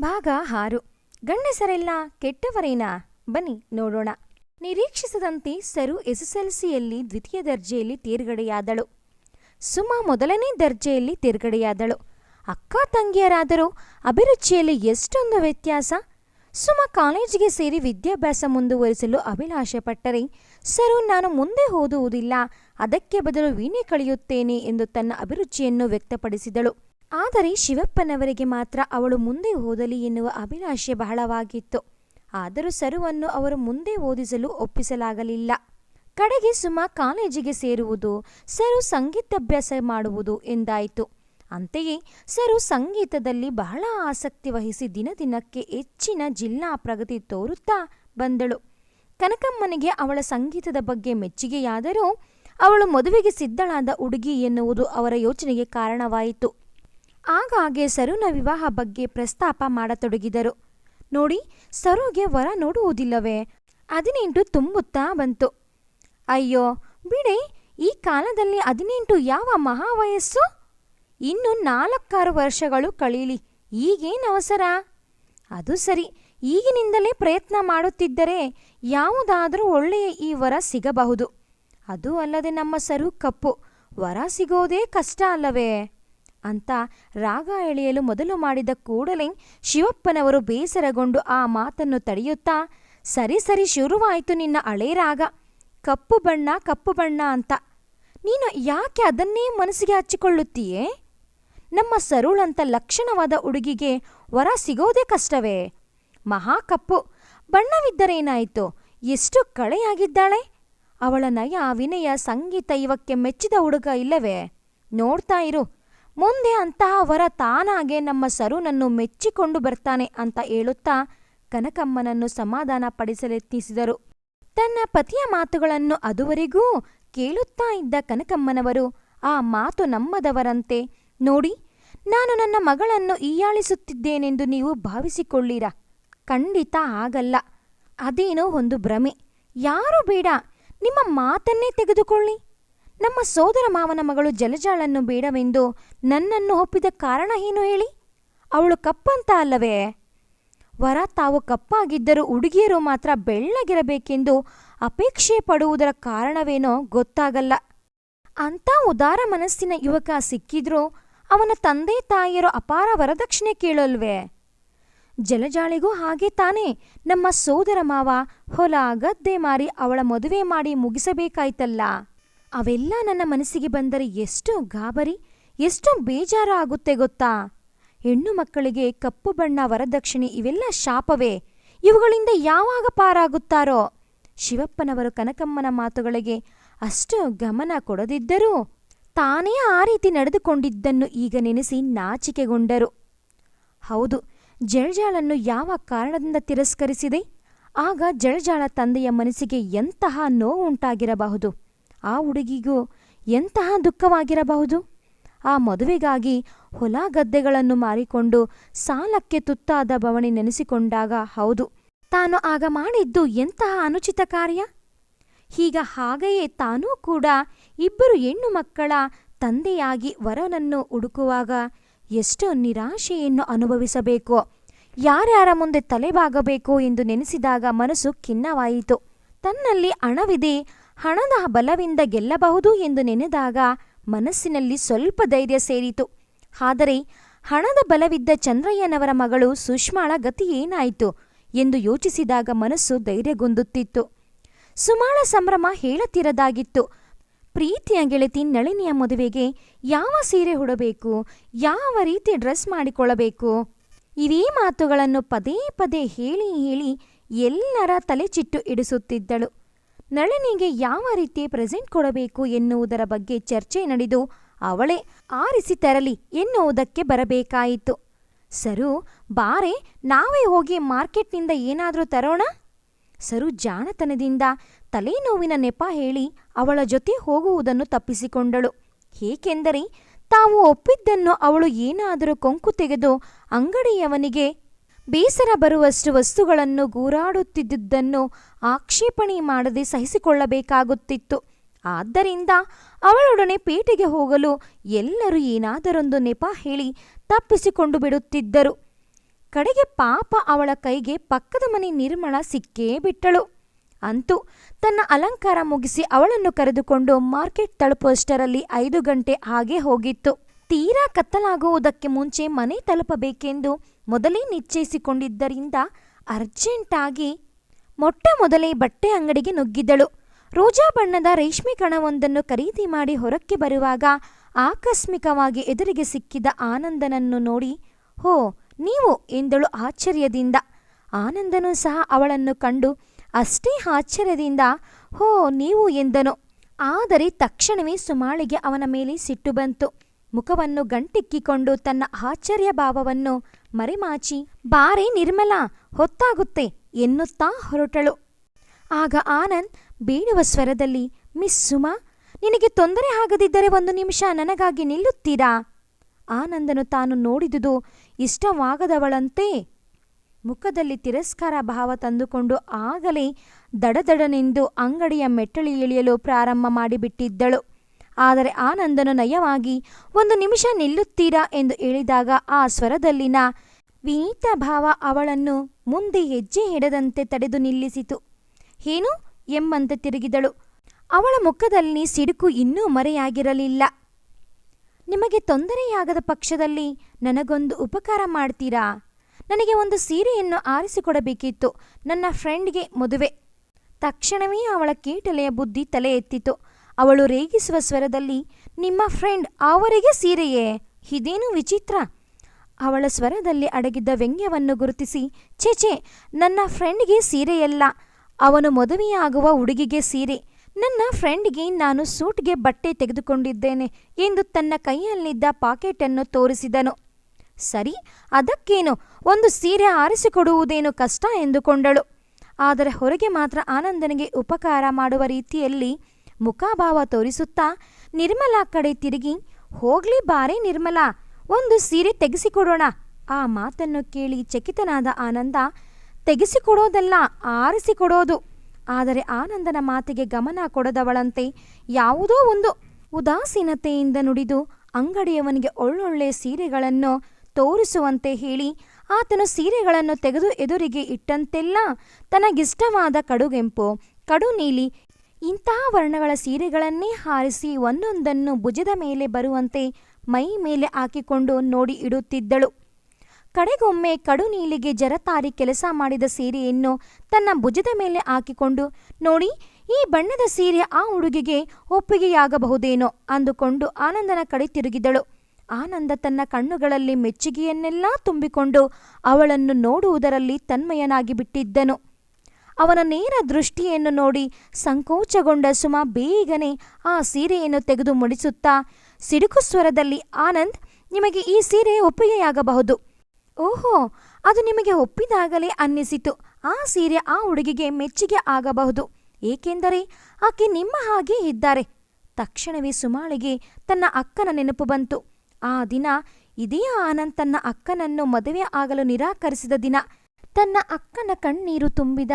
ಭಾಗ ಆರು. ಗಂಡಸರೆಲ್ಲ ಕೆಟ್ಟವರೇನಾ? ಬನ್ನಿ ನೋಡೋಣ. ನಿರೀಕ್ಷಿಸದಂತೆ ಸರು ಎಸ್ಎಸ್ಎಲ್ಸಿಯಲ್ಲಿ ದ್ವಿತೀಯ ದರ್ಜೆಯಲ್ಲಿ ತೇರ್ಗಡೆಯಾದಳು. ಸುಮಾ ಮೊದಲನೇ ದರ್ಜೆಯಲ್ಲಿ ತೇರ್ಗಡೆಯಾದಳು. ಅಕ್ಕ ತಂಗಿಯರಾದರೂ, ಅಭಿರುಚಿಯಲ್ಲಿ ಎಷ್ಟೊಂದು ವ್ಯತ್ಯಾಸ? ಸುಮ ಕಾಲೇಜಿಗೆ ಸೇರಿ ವಿದ್ಯಾಭ್ಯಾಸ ಮುಂದುವರಿಸಲು ಅಭಿಲಾಷೆ ಪಟ್ಟರೆ ಸರು, ನಾನು ಮುಂದೆ ಓದುವುದಿಲ್ಲ. ಅದಕ್ಕೆ ಬದಲು ವೀಣೆ ಕಳೆಯುತ್ತೇನೆ ಎಂದು ತನ್ನ ಅಭಿರುಚಿಯನ್ನು ವ್ಯಕ್ತಪಡಿಸಿದಳು. ಆದರೆ ಶಿವಪ್ಪನವರಿಗೆ ಮಾತ್ರ ಅವಳು ಮುಂದೆ ಓದಲಿ ಎನ್ನುವ ಅಭಿಲಾಷೆ ಬಹಳವಾಗಿತ್ತು. ಆದರೂ ಸರುವನ್ನು ಅವರು ಮುಂದೆ ಓದಿಸಲು ಒಪ್ಪಿಸಲಾಗಲಿಲ್ಲ. ಕಡೆಗೆ ಸುಮಾ ಕಾಲೇಜಿಗೆ ಸೇರುವುದು, ಸರು ಸಂಗೀತಾಭ್ಯಾಸ ಮಾಡುವುದು ಎಂದಾಯಿತು. ಅಂತೆಯೇ ಸರು ಸಂಗೀತದಲ್ಲಿ ಬಹಳ ಆಸಕ್ತಿ ವಹಿಸಿ ದಿನ ದಿನಕ್ಕೆ ಹೆಚ್ಚಿನ ಜಿಲ್ಲಾ ಪ್ರಗತಿ ತೋರುತ್ತಾ ಬಂದಳು. ಕನಕಮ್ಮನಿಗೆ ಅವಳ ಸಂಗೀತದ ಬಗ್ಗೆ ಮೆಚ್ಚುಗೆಯಾದರೂ ಅವಳು ಮದುವೆಗೆ ಸಿದ್ಧಳಾದ ಹುಡುಗಿ ಎನ್ನುವುದು ಅವರ ಯೋಚನೆಗೆ ಕಾರಣವಾಯಿತು. ಆಗಾಗ್ಗೆ ಸರುನ ವಿವಾಹ ಬಗ್ಗೆ ಪ್ರಸ್ತಾಪ ಮಾಡತೊಡಗಿದರು. ನೋಡಿ, ಸರುಗೆ ವರ ನೋಡುವುದಿಲ್ಲವೇ? ಹದಿನೆಂಟು ತುಂಬುತ್ತಾ ಬಂತು. ಅಯ್ಯೋ, ಬಿಡಿ, ಈ ಕಾಲದಲ್ಲಿ ಹದಿನೆಂಟು ಯಾವ ಮಹಾವಯಸ್ಸು? ಇನ್ನು ನಾಲ್ಕಾರು ವರ್ಷಗಳು ಕಳೀಲಿ, ಈಗೇನು ಅವಸರ? ಅದು ಸರಿ, ಈಗಿನಿಂದಲೇ ಪ್ರಯತ್ನ ಮಾಡುತ್ತಿದ್ದರೆ ಯಾವುದಾದರೂ ಒಳ್ಳೆಯ ಈ ವರ ಸಿಗಬಹುದು. ಅದು ಅಲ್ಲದೆ ನಮ್ಮ ಸರು ಕಪ್ಪು, ವರ ಸಿಗೋದೇ ಕಷ್ಟ ಅಲ್ಲವೇ? ಅಂತ ರಾಗ ಎಳೆಯಲು ಮೊದಲು ಮಾಡಿದ ಕೂಡಲೇ ಶಿವಪ್ಪನವರು ಬೇಸರಗೊಂಡು ಆ ಮಾತನ್ನು ತಡೆಯುತ್ತಾ, ಸರಿ ಸರಿ, ಶುರುವಾಯಿತು ನಿನ್ನ ಹಳೇ ರಾಗ. ಕಪ್ಪು ಬಣ್ಣ ಕಪ್ಪು ಬಣ್ಣ ಅಂತ. ನೀನು ಯಾಕೆ ಅದನ್ನೇ ಮನಸ್ಸಿಗೆ ಹಚ್ಚಿಕೊಳ್ಳುತ್ತೀಯೇ? ನಮ್ಮ ಸರುಳಂತ ಲಕ್ಷಣವಾದ ಹುಡುಗಿಗೆ ವರ ಸಿಗೋದೇ ಕಷ್ಟವೇ. ಮಹಾ ಕಪ್ಪು. ಬಣ್ಣವಿದ್ದರೇನಾಯಿತು? ಎಷ್ಟು ಕಳೆಯಾಗಿದ್ದಾಳೆ? ಅವಳ ನಯ ವಿನಯ ಸಂಗೀತ ಇವಕ್ಕೆ ಮೆಚ್ಚಿದ ಹುಡುಗ ಇಲ್ಲವೇ? ನೋಡ್ತಾ ಇರು. ಮುಂದೆ ಅಂತಹ ವರ ತಾನಾಗೆ ನಮ್ಮ ಸರುನನ್ನು ಮೆಚ್ಚಿಕೊಂಡು ಬರ್ತಾನೆ ಅಂತ ಹೇಳುತ್ತಾ ಕನಕಮ್ಮನನ್ನು ಸಮಾಧಾನ ಪಡಿಸಲೆತ್ನಿಸಿದರು. ತನ್ನ ಪತಿಯ ಮಾತುಗಳನ್ನು ಅದುವರೆಗೂ ಕೇಳುತ್ತಾ ಇದ್ದ ಕನಕಮ್ಮನವರು ಆ ಮಾತು ನಮ್ಮದವರಂತೆ, ನೋಡಿ, ನಾನು ನನ್ನ ಮಗಳನ್ನು ಈಯಾಳಿಸುತ್ತಿದ್ದೇನೆಂದು ನೀವು ಭಾವಿಸಿಕೊಳ್ಳಿರಾ? ಖಂಡಿತ ಆಗಲ್ಲ ಅದೇನೋ ಒಂದು ಭ್ರಮೆ. ಯಾರೂ ಬೇಡ. ನಿಮ್ಮ ಮಾತನ್ನೇ ತೆಗೆದುಕೊಳ್ಳಿ. ನಮ್ಮ ಸೋದರ ಮಾವನ ಮಗಳು ಜಲಜಾಳನ್ನು ಬೇಡವೆಂದು ನನ್ನನ್ನು ಒಪ್ಪಿದ ಕಾರಣ ಏನು ಹೇಳಿ? ಅವಳು ಕಪ್ಪಂತ ಅಲ್ಲವೇ? ವರ ತಾವು ಕಪ್ಪಾಗಿದ್ದರೂ ಹುಡುಗಿಯರು ಮಾತ್ರ ಬೆಳ್ಳಗಿರಬೇಕೆಂದು ಅಪೇಕ್ಷೆ ಪಡುವುದರ ಕಾರಣವೇನೋ ಗೊತ್ತಾಗಲ್ಲ. ಅಂಥ ಉದಾರ ಮನಸ್ಸಿನ ಯುವಕ ಸಿಕ್ಕಿದ್ರೂ ಅವನ ತಂದೆ ತಾಯಿಯರು ಅಪಾರ ವರದಕ್ಷಿಣೆ ಕೇಳಲ್ವೇ? ಜಲಜಾಳಿಗೂ ಹಾಗೆ ತಾನೇ. ನಮ್ಮ ಸೋದರ ಮಾವ ಹೊಲ ಗದ್ದೆ ಮಾರಿ ಅವಳ ಮದುವೆ ಮಾಡಿ ಮುಗಿಸಬೇಕಾಯ್ತಲ್ಲ. ಅವೆಲ್ಲ ನನ್ನ ಮನಸ್ಸಿಗೆ ಬಂದರೆ ಎಷ್ಟು ಗಾಬರಿ, ಎಷ್ಟು ಬೇಜಾರು ಆಗುತ್ತೆ ಗೊತ್ತಾ? ಹೆಣ್ಣು ಮಕ್ಕಳಿಗೆ ಕಪ್ಪು ಬಣ್ಣ, ವರದಕ್ಷಿಣೆ ಇವೆಲ್ಲ ಶಾಪವೇ? ಇವುಗಳಿಂದ ಯಾವಾಗ ಪಾರಾಗುತ್ತಾರೋ? ಶಿವಪ್ಪನವರು ಕನಕಮ್ಮನ ಮಾತುಗಳಿಗೆ ಅಷ್ಟು ಗಮನ ಕೊಡದಿದ್ದರೂ ತಾನೇ ಆ ರೀತಿ ನಡೆದುಕೊಂಡಿದ್ದನ್ನು ಈಗ ನೆನೆಸಿ ನಾಚಿಕೆಗೊಂಡರು. ಹೌದು ಜಳಜಾಳನ್ನು ಯಾವ ಕಾರಣದಿಂದ ತಿರಸ್ಕರಿಸಿದೆ? ಆಗ ಜಳಜಾಳ ತಂದೆಯ ಮನಸ್ಸಿಗೆ ಎಂತಹ ನೋವುಂಟಾಗಿರಬಹುದು? ಆ ಹುಡುಗಿಗೂ ಎಂತಹ ದುಃಖವಾಗಿರಬಹುದು? ಆ ಮದುವೆಗಾಗಿ ಹೊಲ ಗದ್ದೆಗಳನ್ನು ಮಾರಿಕೊಂಡು ಸಾಲಕ್ಕೆ ತುತ್ತಾದ ಬವಣೆ ನೆನೆಸಿಕೊಂಡಾಗ ಹೌದು. ತಾನು ಆಗ ಮಾಡಿದ್ದು ಎಂತಹ ಅನುಚಿತ ಕಾರ್ಯ? ಹೀಗ ಹಾಗೆಯೇ ತಾನೂ ಕೂಡ ಇಬ್ಬರು ಹೆಣ್ಣು ಮಕ್ಕಳ ತಂದೆಯಾಗಿ ವರನನ್ನು ಹುಡುಕುವಾಗ ಎಷ್ಟು ನಿರಾಶೆಯನ್ನು ಅನುಭವಿಸಬೇಕೋ. ಯಾರ್ಯಾರ ಮುಂದೆ ತಲೆಬಾಗಬೇಕೋ ಎಂದು ನೆನೆಸಿದಾಗ ಮನಸ್ಸು ಖಿನ್ನವಾಯಿತು. ತನ್ನಲ್ಲಿ ಹಣವಿದೆ ಹಣದ ಬಲವಿಂದ ಗೆಲ್ಲಬಹುದು ಎಂದು ನೆನೆದಾಗ ಮನಸ್ಸಿನಲ್ಲಿ ಸ್ವಲ್ಪ ಧೈರ್ಯ ಸೇರಿತು. ಆದರೆ ಹಣದ ಬಲವಿದ್ದ ಚಂದ್ರಯ್ಯನವರ ಮಗಳು ಸುಷ್ಮಾಳ ಗತಿ ಏನಾಯಿತು ಎಂದು ಯೋಚಿಸಿದಾಗ ಮನಸ್ಸು ಧೈರ್ಯಗೊಂದುತ್ತಿತ್ತು. ಸುಮಾಳ ಸಂಭ್ರಮ ಹೇಳತಿರದಾಗಿತ್ತು. ಪ್ರೀತಿಯ ಗೆಳತಿ ನಳಿನಿಯ ಮದುವೆಗೆ ಯಾವ ಸೀರೆ ಉಡಬೇಕು, ಯಾವ ರೀತಿ ಡ್ರೆಸ್ ಮಾಡಿಕೊಳ್ಳಬೇಕು, ಇದೇ ಮಾತುಗಳನ್ನು ಪದೇ ಪದೇ ಹೇಳಿ ಹೇಳಿ ಎಲ್ಲರ ತಲೆಚಿಟ್ಟು ಇಡಿಸುತ್ತಿದ್ದಳು. ನಳಿನಿಗೆ ಯಾವ ರೀತಿ ಪ್ರೆಸೆಂಟ್ ಕೊಡಬೇಕು ಎನ್ನುವುದರ ಬಗ್ಗೆ ಚರ್ಚೆ ನಡೆದು ಅವಳೇ ಆರಿಸಿ ತರಲಿ ಎನ್ನುವುದಕ್ಕೆ ಬರಬೇಕಾಯಿತು. ಸರು, ಬಾರೆ, ನಾವೇ ಹೋಗಿ ಮಾರ್ಕೆಟ್ನಿಂದ ಏನಾದರೂ ತರೋಣ? ಸರು ಜಾಣತನದಿಂದ ತಲೆನೋವಿನ ನೆಪ ಹೇಳಿ ಅವಳ ಜೊತೆ ಹೋಗುವುದನ್ನು ತಪ್ಪಿಸಿಕೊಂಡಳು. ಏಕೆಂದರೆ ತಾವು ಒಪ್ಪಿದ್ದನ್ನು ಅವಳು ಏನಾದರೂ ಕೊಂಕು ತೆಗೆದು ಅಂಗಡಿಯವನಿಗೆ ಬೇಸರ ಬರುವಷ್ಟು ವಸ್ತುಗಳನ್ನು ಗೂರಾಡುತ್ತಿದ್ದುದನ್ನು ಆಕ್ಷೇಪಣೆ ಮಾಡದೆ ಸಹಿಸಿಕೊಳ್ಳಬೇಕಾಗುತ್ತಿತ್ತು. ಆದ್ದರಿಂದ ಅವಳೊಡನೆ ಪೇಟೆಗೆ ಹೋಗಲು ಎಲ್ಲರೂ ಏನಾದರೊಂದು ನೆಪ ಹೇಳಿ ತಪ್ಪಿಸಿಕೊಂಡು ಬಿಡುತ್ತಿದ್ದರು. ಕಡೆಗೆ ಪಾಪ ಅವಳ ಕೈಗೆ ಪಕ್ಕದ ಮನೆ ನಿರ್ಮಳ ಸಿಕ್ಕೇ ಬಿಟ್ಟಳು. ಅಂತೂ ತನ್ನ ಅಲಂಕಾರ ಮುಗಿಸಿ ಅವಳನ್ನು ಕರೆದುಕೊಂಡು ಮಾರ್ಕೆಟ್ ತಲುಪುವಷ್ಟರಲ್ಲಿ ಐದು ಗಂಟೆ ಹಾಗೆ ಹೋಗಿತ್ತು. ತೀರಾ ಕತ್ತಲಾಗುವುದಕ್ಕೆ ಮುಂಚೆ ಮನೆ ತಲುಪಬೇಕೆಂದು ಮೊದಲೇ ನಿಶ್ಚಯಿಸಿಕೊಂಡಿದ್ದರಿಂದ ಅರ್ಜೆಂಟಾಗಿ ಮೊಟ್ಟ ಮೊದಲೇ ಬಟ್ಟೆ ಅಂಗಡಿಗೆ ನುಗ್ಗಿದಳು. ರೋಜಾ ಬಣ್ಣದ ರೇಷ್ಮೆ ಕಣವೊಂದನ್ನು ಖರೀದಿ ಮಾಡಿ ಹೊರಕ್ಕೆ ಬರುವಾಗ ಆಕಸ್ಮಿಕವಾಗಿ ಎದುರಿಗೆ ಸಿಕ್ಕಿದ ಆನಂದನನ್ನು ನೋಡಿ, ಹೋ, ನೀವು? ಎಂದಳು ಆಶ್ಚರ್ಯದಿಂದ. ಆನಂದನು ಸಹ ಅವಳನ್ನು ಕಂಡು, ಅಷ್ಟೇ ಆಶ್ಚರ್ಯದಿಂದ? ಹೋ, ನೀವು? ಎಂದನು. ಆದರೆ ತಕ್ಷಣವೇ ಸುಮಾಳಿಗೆ ಅವನ ಮೇಲೆ ಸಿಟ್ಟು ಬಂತು. ಮುಖವನ್ನು ಗಂಟಿಕ್ಕಿಕೊಂಡು ತನ್ನ ಆಶ್ಚರ್ಯ ಭಾವವನ್ನು ಮರೆಮಾಚಿ, ಬಾರೆ ನಿರ್ಮಲ, ಹೊತ್ತಾಗುತ್ತೆ. ಎನ್ನುತ್ತಾ ಹೊರಟಳು. ಆಗ ಆನಂದ್ ಬೀಳುವ ಸ್ವರದಲ್ಲಿ, ಮಿಸ್ ಸುಮಾ, ನಿನಗೆ ತೊಂದರೆ ಆಗದಿದ್ದರೆ ಒಂದು ನಿಮಿಷ ನನಗಾಗಿ ನಿಲ್ಲುತ್ತೀರಾ? ಆನಂದನು ತಾನು ನೋಡಿದುದು ಇಷ್ಟವಾಗದವಳಂತೆ. ಮುಖದಲ್ಲಿ ತಿರಸ್ಕಾರ ಭಾವ ತಂದುಕೊಂಡು ಆಗಲೇ ದಡದಡನೆಂದು ಅಂಗಡಿಯ ಮೆಟ್ಟಳಿ ಇಳಿಯಲು ಪ್ರಾರಂಭ ಮಾಡಿಬಿಟ್ಟಿದ್ದಳು. ಆದರೆ ಆನಂದನು ನಯವಾಗಿ, ಒಂದು ನಿಮಿಷ ನಿಲ್ಲುತ್ತೀರಾ? ಎಂದು ಹೇಳಿದಾಗ ಆ ಸ್ವರದಲ್ಲಿನ ವಿನೀತ ಭಾವ ಅವಳನ್ನು ಮುಂದೆ ಹೆಜ್ಜೆ ಹಿಡದಂತೆ ತಡೆದು ನಿಲ್ಲಿಸಿತು. ಏನು? ಎಂಬಂತೆ ತಿರುಗಿದಳು. ಅವಳ ಮುಖದಲ್ಲಿ ಸಿಡುಕು ಇನ್ನೂ ಮರೆಯಾಗಿರಲಿಲ್ಲ. ನಿಮಗೆ ತೊಂದರೆಯಾಗದ ಪಕ್ಷದಲ್ಲಿ ನನಗೊಂದು ಉಪಕಾರ ಮಾಡ್ತೀರಾ? ನನಗೆ ಒಂದು ಸೀರೆಯನ್ನು ಆರಿಸಿಕೊಡಬೇಕಿತ್ತು. ನನ್ನ ಫ್ರೆಂಡ್ಗೆ ಮದುವೆ. ತಕ್ಷಣವೇ ಅವಳ ಕೀಟಲೆಯ ಬುದ್ಧಿ ತಲೆ ಎತ್ತಿತು. ಅವಳು ರೇಗಿಸುವ ಸ್ವರದಲ್ಲಿ, ನಿಮ್ಮ ಫ್ರೆಂಡ್ ಅವರಿಗೆ ಸೀರೆಯೇ? ಇದೇನು ವಿಚಿತ್ರ? ಅವಳ ಸ್ವರದಲ್ಲಿ ಅಡಗಿದ್ದ ವ್ಯಂಗ್ಯವನ್ನು ಗುರುತಿಸಿ, ಛೇ ಛೇ, ನನ್ನ ಫ್ರೆಂಡ್ಗೆ ಸೀರೆಯಲ್ಲ ಅವನು ಮದುವೆಯಾಗುವ ಹುಡುಗಿಗೆ ಸೀರೆ. ನನ್ನ ಫ್ರೆಂಡ್ಗೆ ನಾನು ಸೂಟ್ಗೆ ಬಟ್ಟೆ ತೆಗೆದುಕೊಂಡಿದ್ದೇನೆ ಎಂದು ತನ್ನ ಕೈಯಲ್ಲಿದ್ದ ಪಾಕೆಟನ್ನು ತೋರಿಸಿದನು. ಸರಿ, ಅದಕ್ಕೇನು? ಒಂದು ಸೀರೆ ಆರಿಸಿಕೊಡುವುದೇನು ಕಷ್ಟ? ಎಂದುಕೊಂಡಳು. ಆದರೆ ಹೊರಗೆ ಮಾತ್ರ ಆನಂದನಿಗೆ ಉಪಕಾರ ಮಾಡುವ ರೀತಿಯಲ್ಲಿ ಮುಖಭಾವ ತೋರಿಸುತ್ತಾ ನಿರ್ಮಲಾ ಕಡೆ ತಿರುಗಿ, ಹೋಗ್ಲಿ ಬಾರೆ ನಿರ್ಮಲಾ. ಒಂದು ಸೀರೆ ತೆಗೆಸಿಕೊಡೋಣ. ಆ ಮಾತನ್ನು ಕೇಳಿ ಚಕಿತನಾದ ಆನಂದ, ತೆಗೆಸಿಕೊಡೋದಲ್ಲ, ಆರಿಸಿಕೊಡೋದು. ಆದರೆ ಆನಂದನ ಮಾತಿಗೆ ಗಮನ ಕೊಡದವಳಂತೆ ಯಾವುದೋ ಒಂದು ಉದಾಸೀನತೆಯಿಂದ ನುಡಿದು ಅಂಗಡಿಯವನಿಗೆ ಒಳ್ಳೊಳ್ಳೆ ಸೀರೆಗಳನ್ನು ತೋರಿಸುವಂತೆ ಹೇಳಿ, ಆತನು ಸೀರೆಗಳನ್ನು ತೆಗೆದು ಎದುರಿಗೆ ಇಟ್ಟಂತೆಲ್ಲ ತನಗಿಷ್ಟವಾದ ಕಡುಗೆಂಪು ಕಡು ನೀಲಿ ಇಂತಹ ವರ್ಣಗಳ ಸೀರೆಗಳನ್ನೇ ಹಾರಿಸಿ ಒಂದೊಂದನ್ನು ಭುಜದ ಮೇಲೆ ಬರುವಂತೆ ಮೈ ಮೇಲೆ ಹಾಕಿಕೊಂಡು ನೋಡಿ ಇಡುತ್ತಿದ್ದಳು. ಕಡೆಗೊಮ್ಮೆ ಕಡು ನೀಲಿಗೆ ಜರತಾರಿ ಕೆಲಸ ಮಾಡಿದ ಸೀರೆಯನ್ನು ತನ್ನ ಭುಜದ ಮೇಲೆ ಹಾಕಿಕೊಂಡು, ನೋಡಿ, ಈ ಬಣ್ಣದ ಸೀರೆ ಆ ಹುಡುಗಿಗೆ ಒಪ್ಪಿಗೆಯಾಗಬಹುದೇನೋ? ಅಂದುಕೊಂಡು ಆನಂದನ ಕಡೆ ತಿರುಗಿದಳು. ಆನಂದ ತನ್ನ ಕಣ್ಣುಗಳಲ್ಲಿ ಮೆಚ್ಚುಗೆಯನ್ನೆಲ್ಲ ತುಂಬಿಕೊಂಡು ಅವಳನ್ನು ನೋಡುವುದರಲ್ಲಿ ತನ್ಮಯನಾಗಿ ಬಿಟ್ಟಿದ್ದನು. ಅವನ ನೇರ ದೃಷ್ಟಿಯನ್ನು ನೋಡಿ ಸಂಕೋಚಗೊಂಡ ಸುಮ ಬೇಗನೆ ಆ ಸೀರೆಯನ್ನು ತೆಗೆದು ಮುಡಿಸುತ್ತಾ ಸಿಡುಕು ಸ್ವರದಲ್ಲಿ ಆನಂದ್, ನಿಮಗೆ ಈ ಸೀರೆ ಒಪ್ಪಿಗೆಯಾಗಬಹುದು. ಓಹೋ, ಅದು ನಿಮಗೆ ಒಪ್ಪಿದಾಗಲೇ ಅನ್ನಿಸಿತು. ಆ ಸೀರೆ ಆ ಹುಡುಗಿಗೆ ಮೆಚ್ಚುಗೆ ಆಗಬಹುದು. ಏಕೆಂದರೆ ಆಕೆ ನಿಮ್ಮ ಹಾಗೆ ಇದ್ದಾರೆ. ತಕ್ಷಣವೇ ಸುಮಾಳಿಗೆ ತನ್ನ ಅಕ್ಕನ ನೆನಪು ಬಂತು. ಆ ದಿನ ಇದೇ ಆನಂದ್ ತನ್ನ ಅಕ್ಕನನ್ನು ಮದುವೆ ಆಗಲು ನಿರಾಕರಿಸಿದ ದಿನ. ತನ್ನ ಅಕ್ಕನ ಕಣ್ಣೀರು ತುಂಬಿದ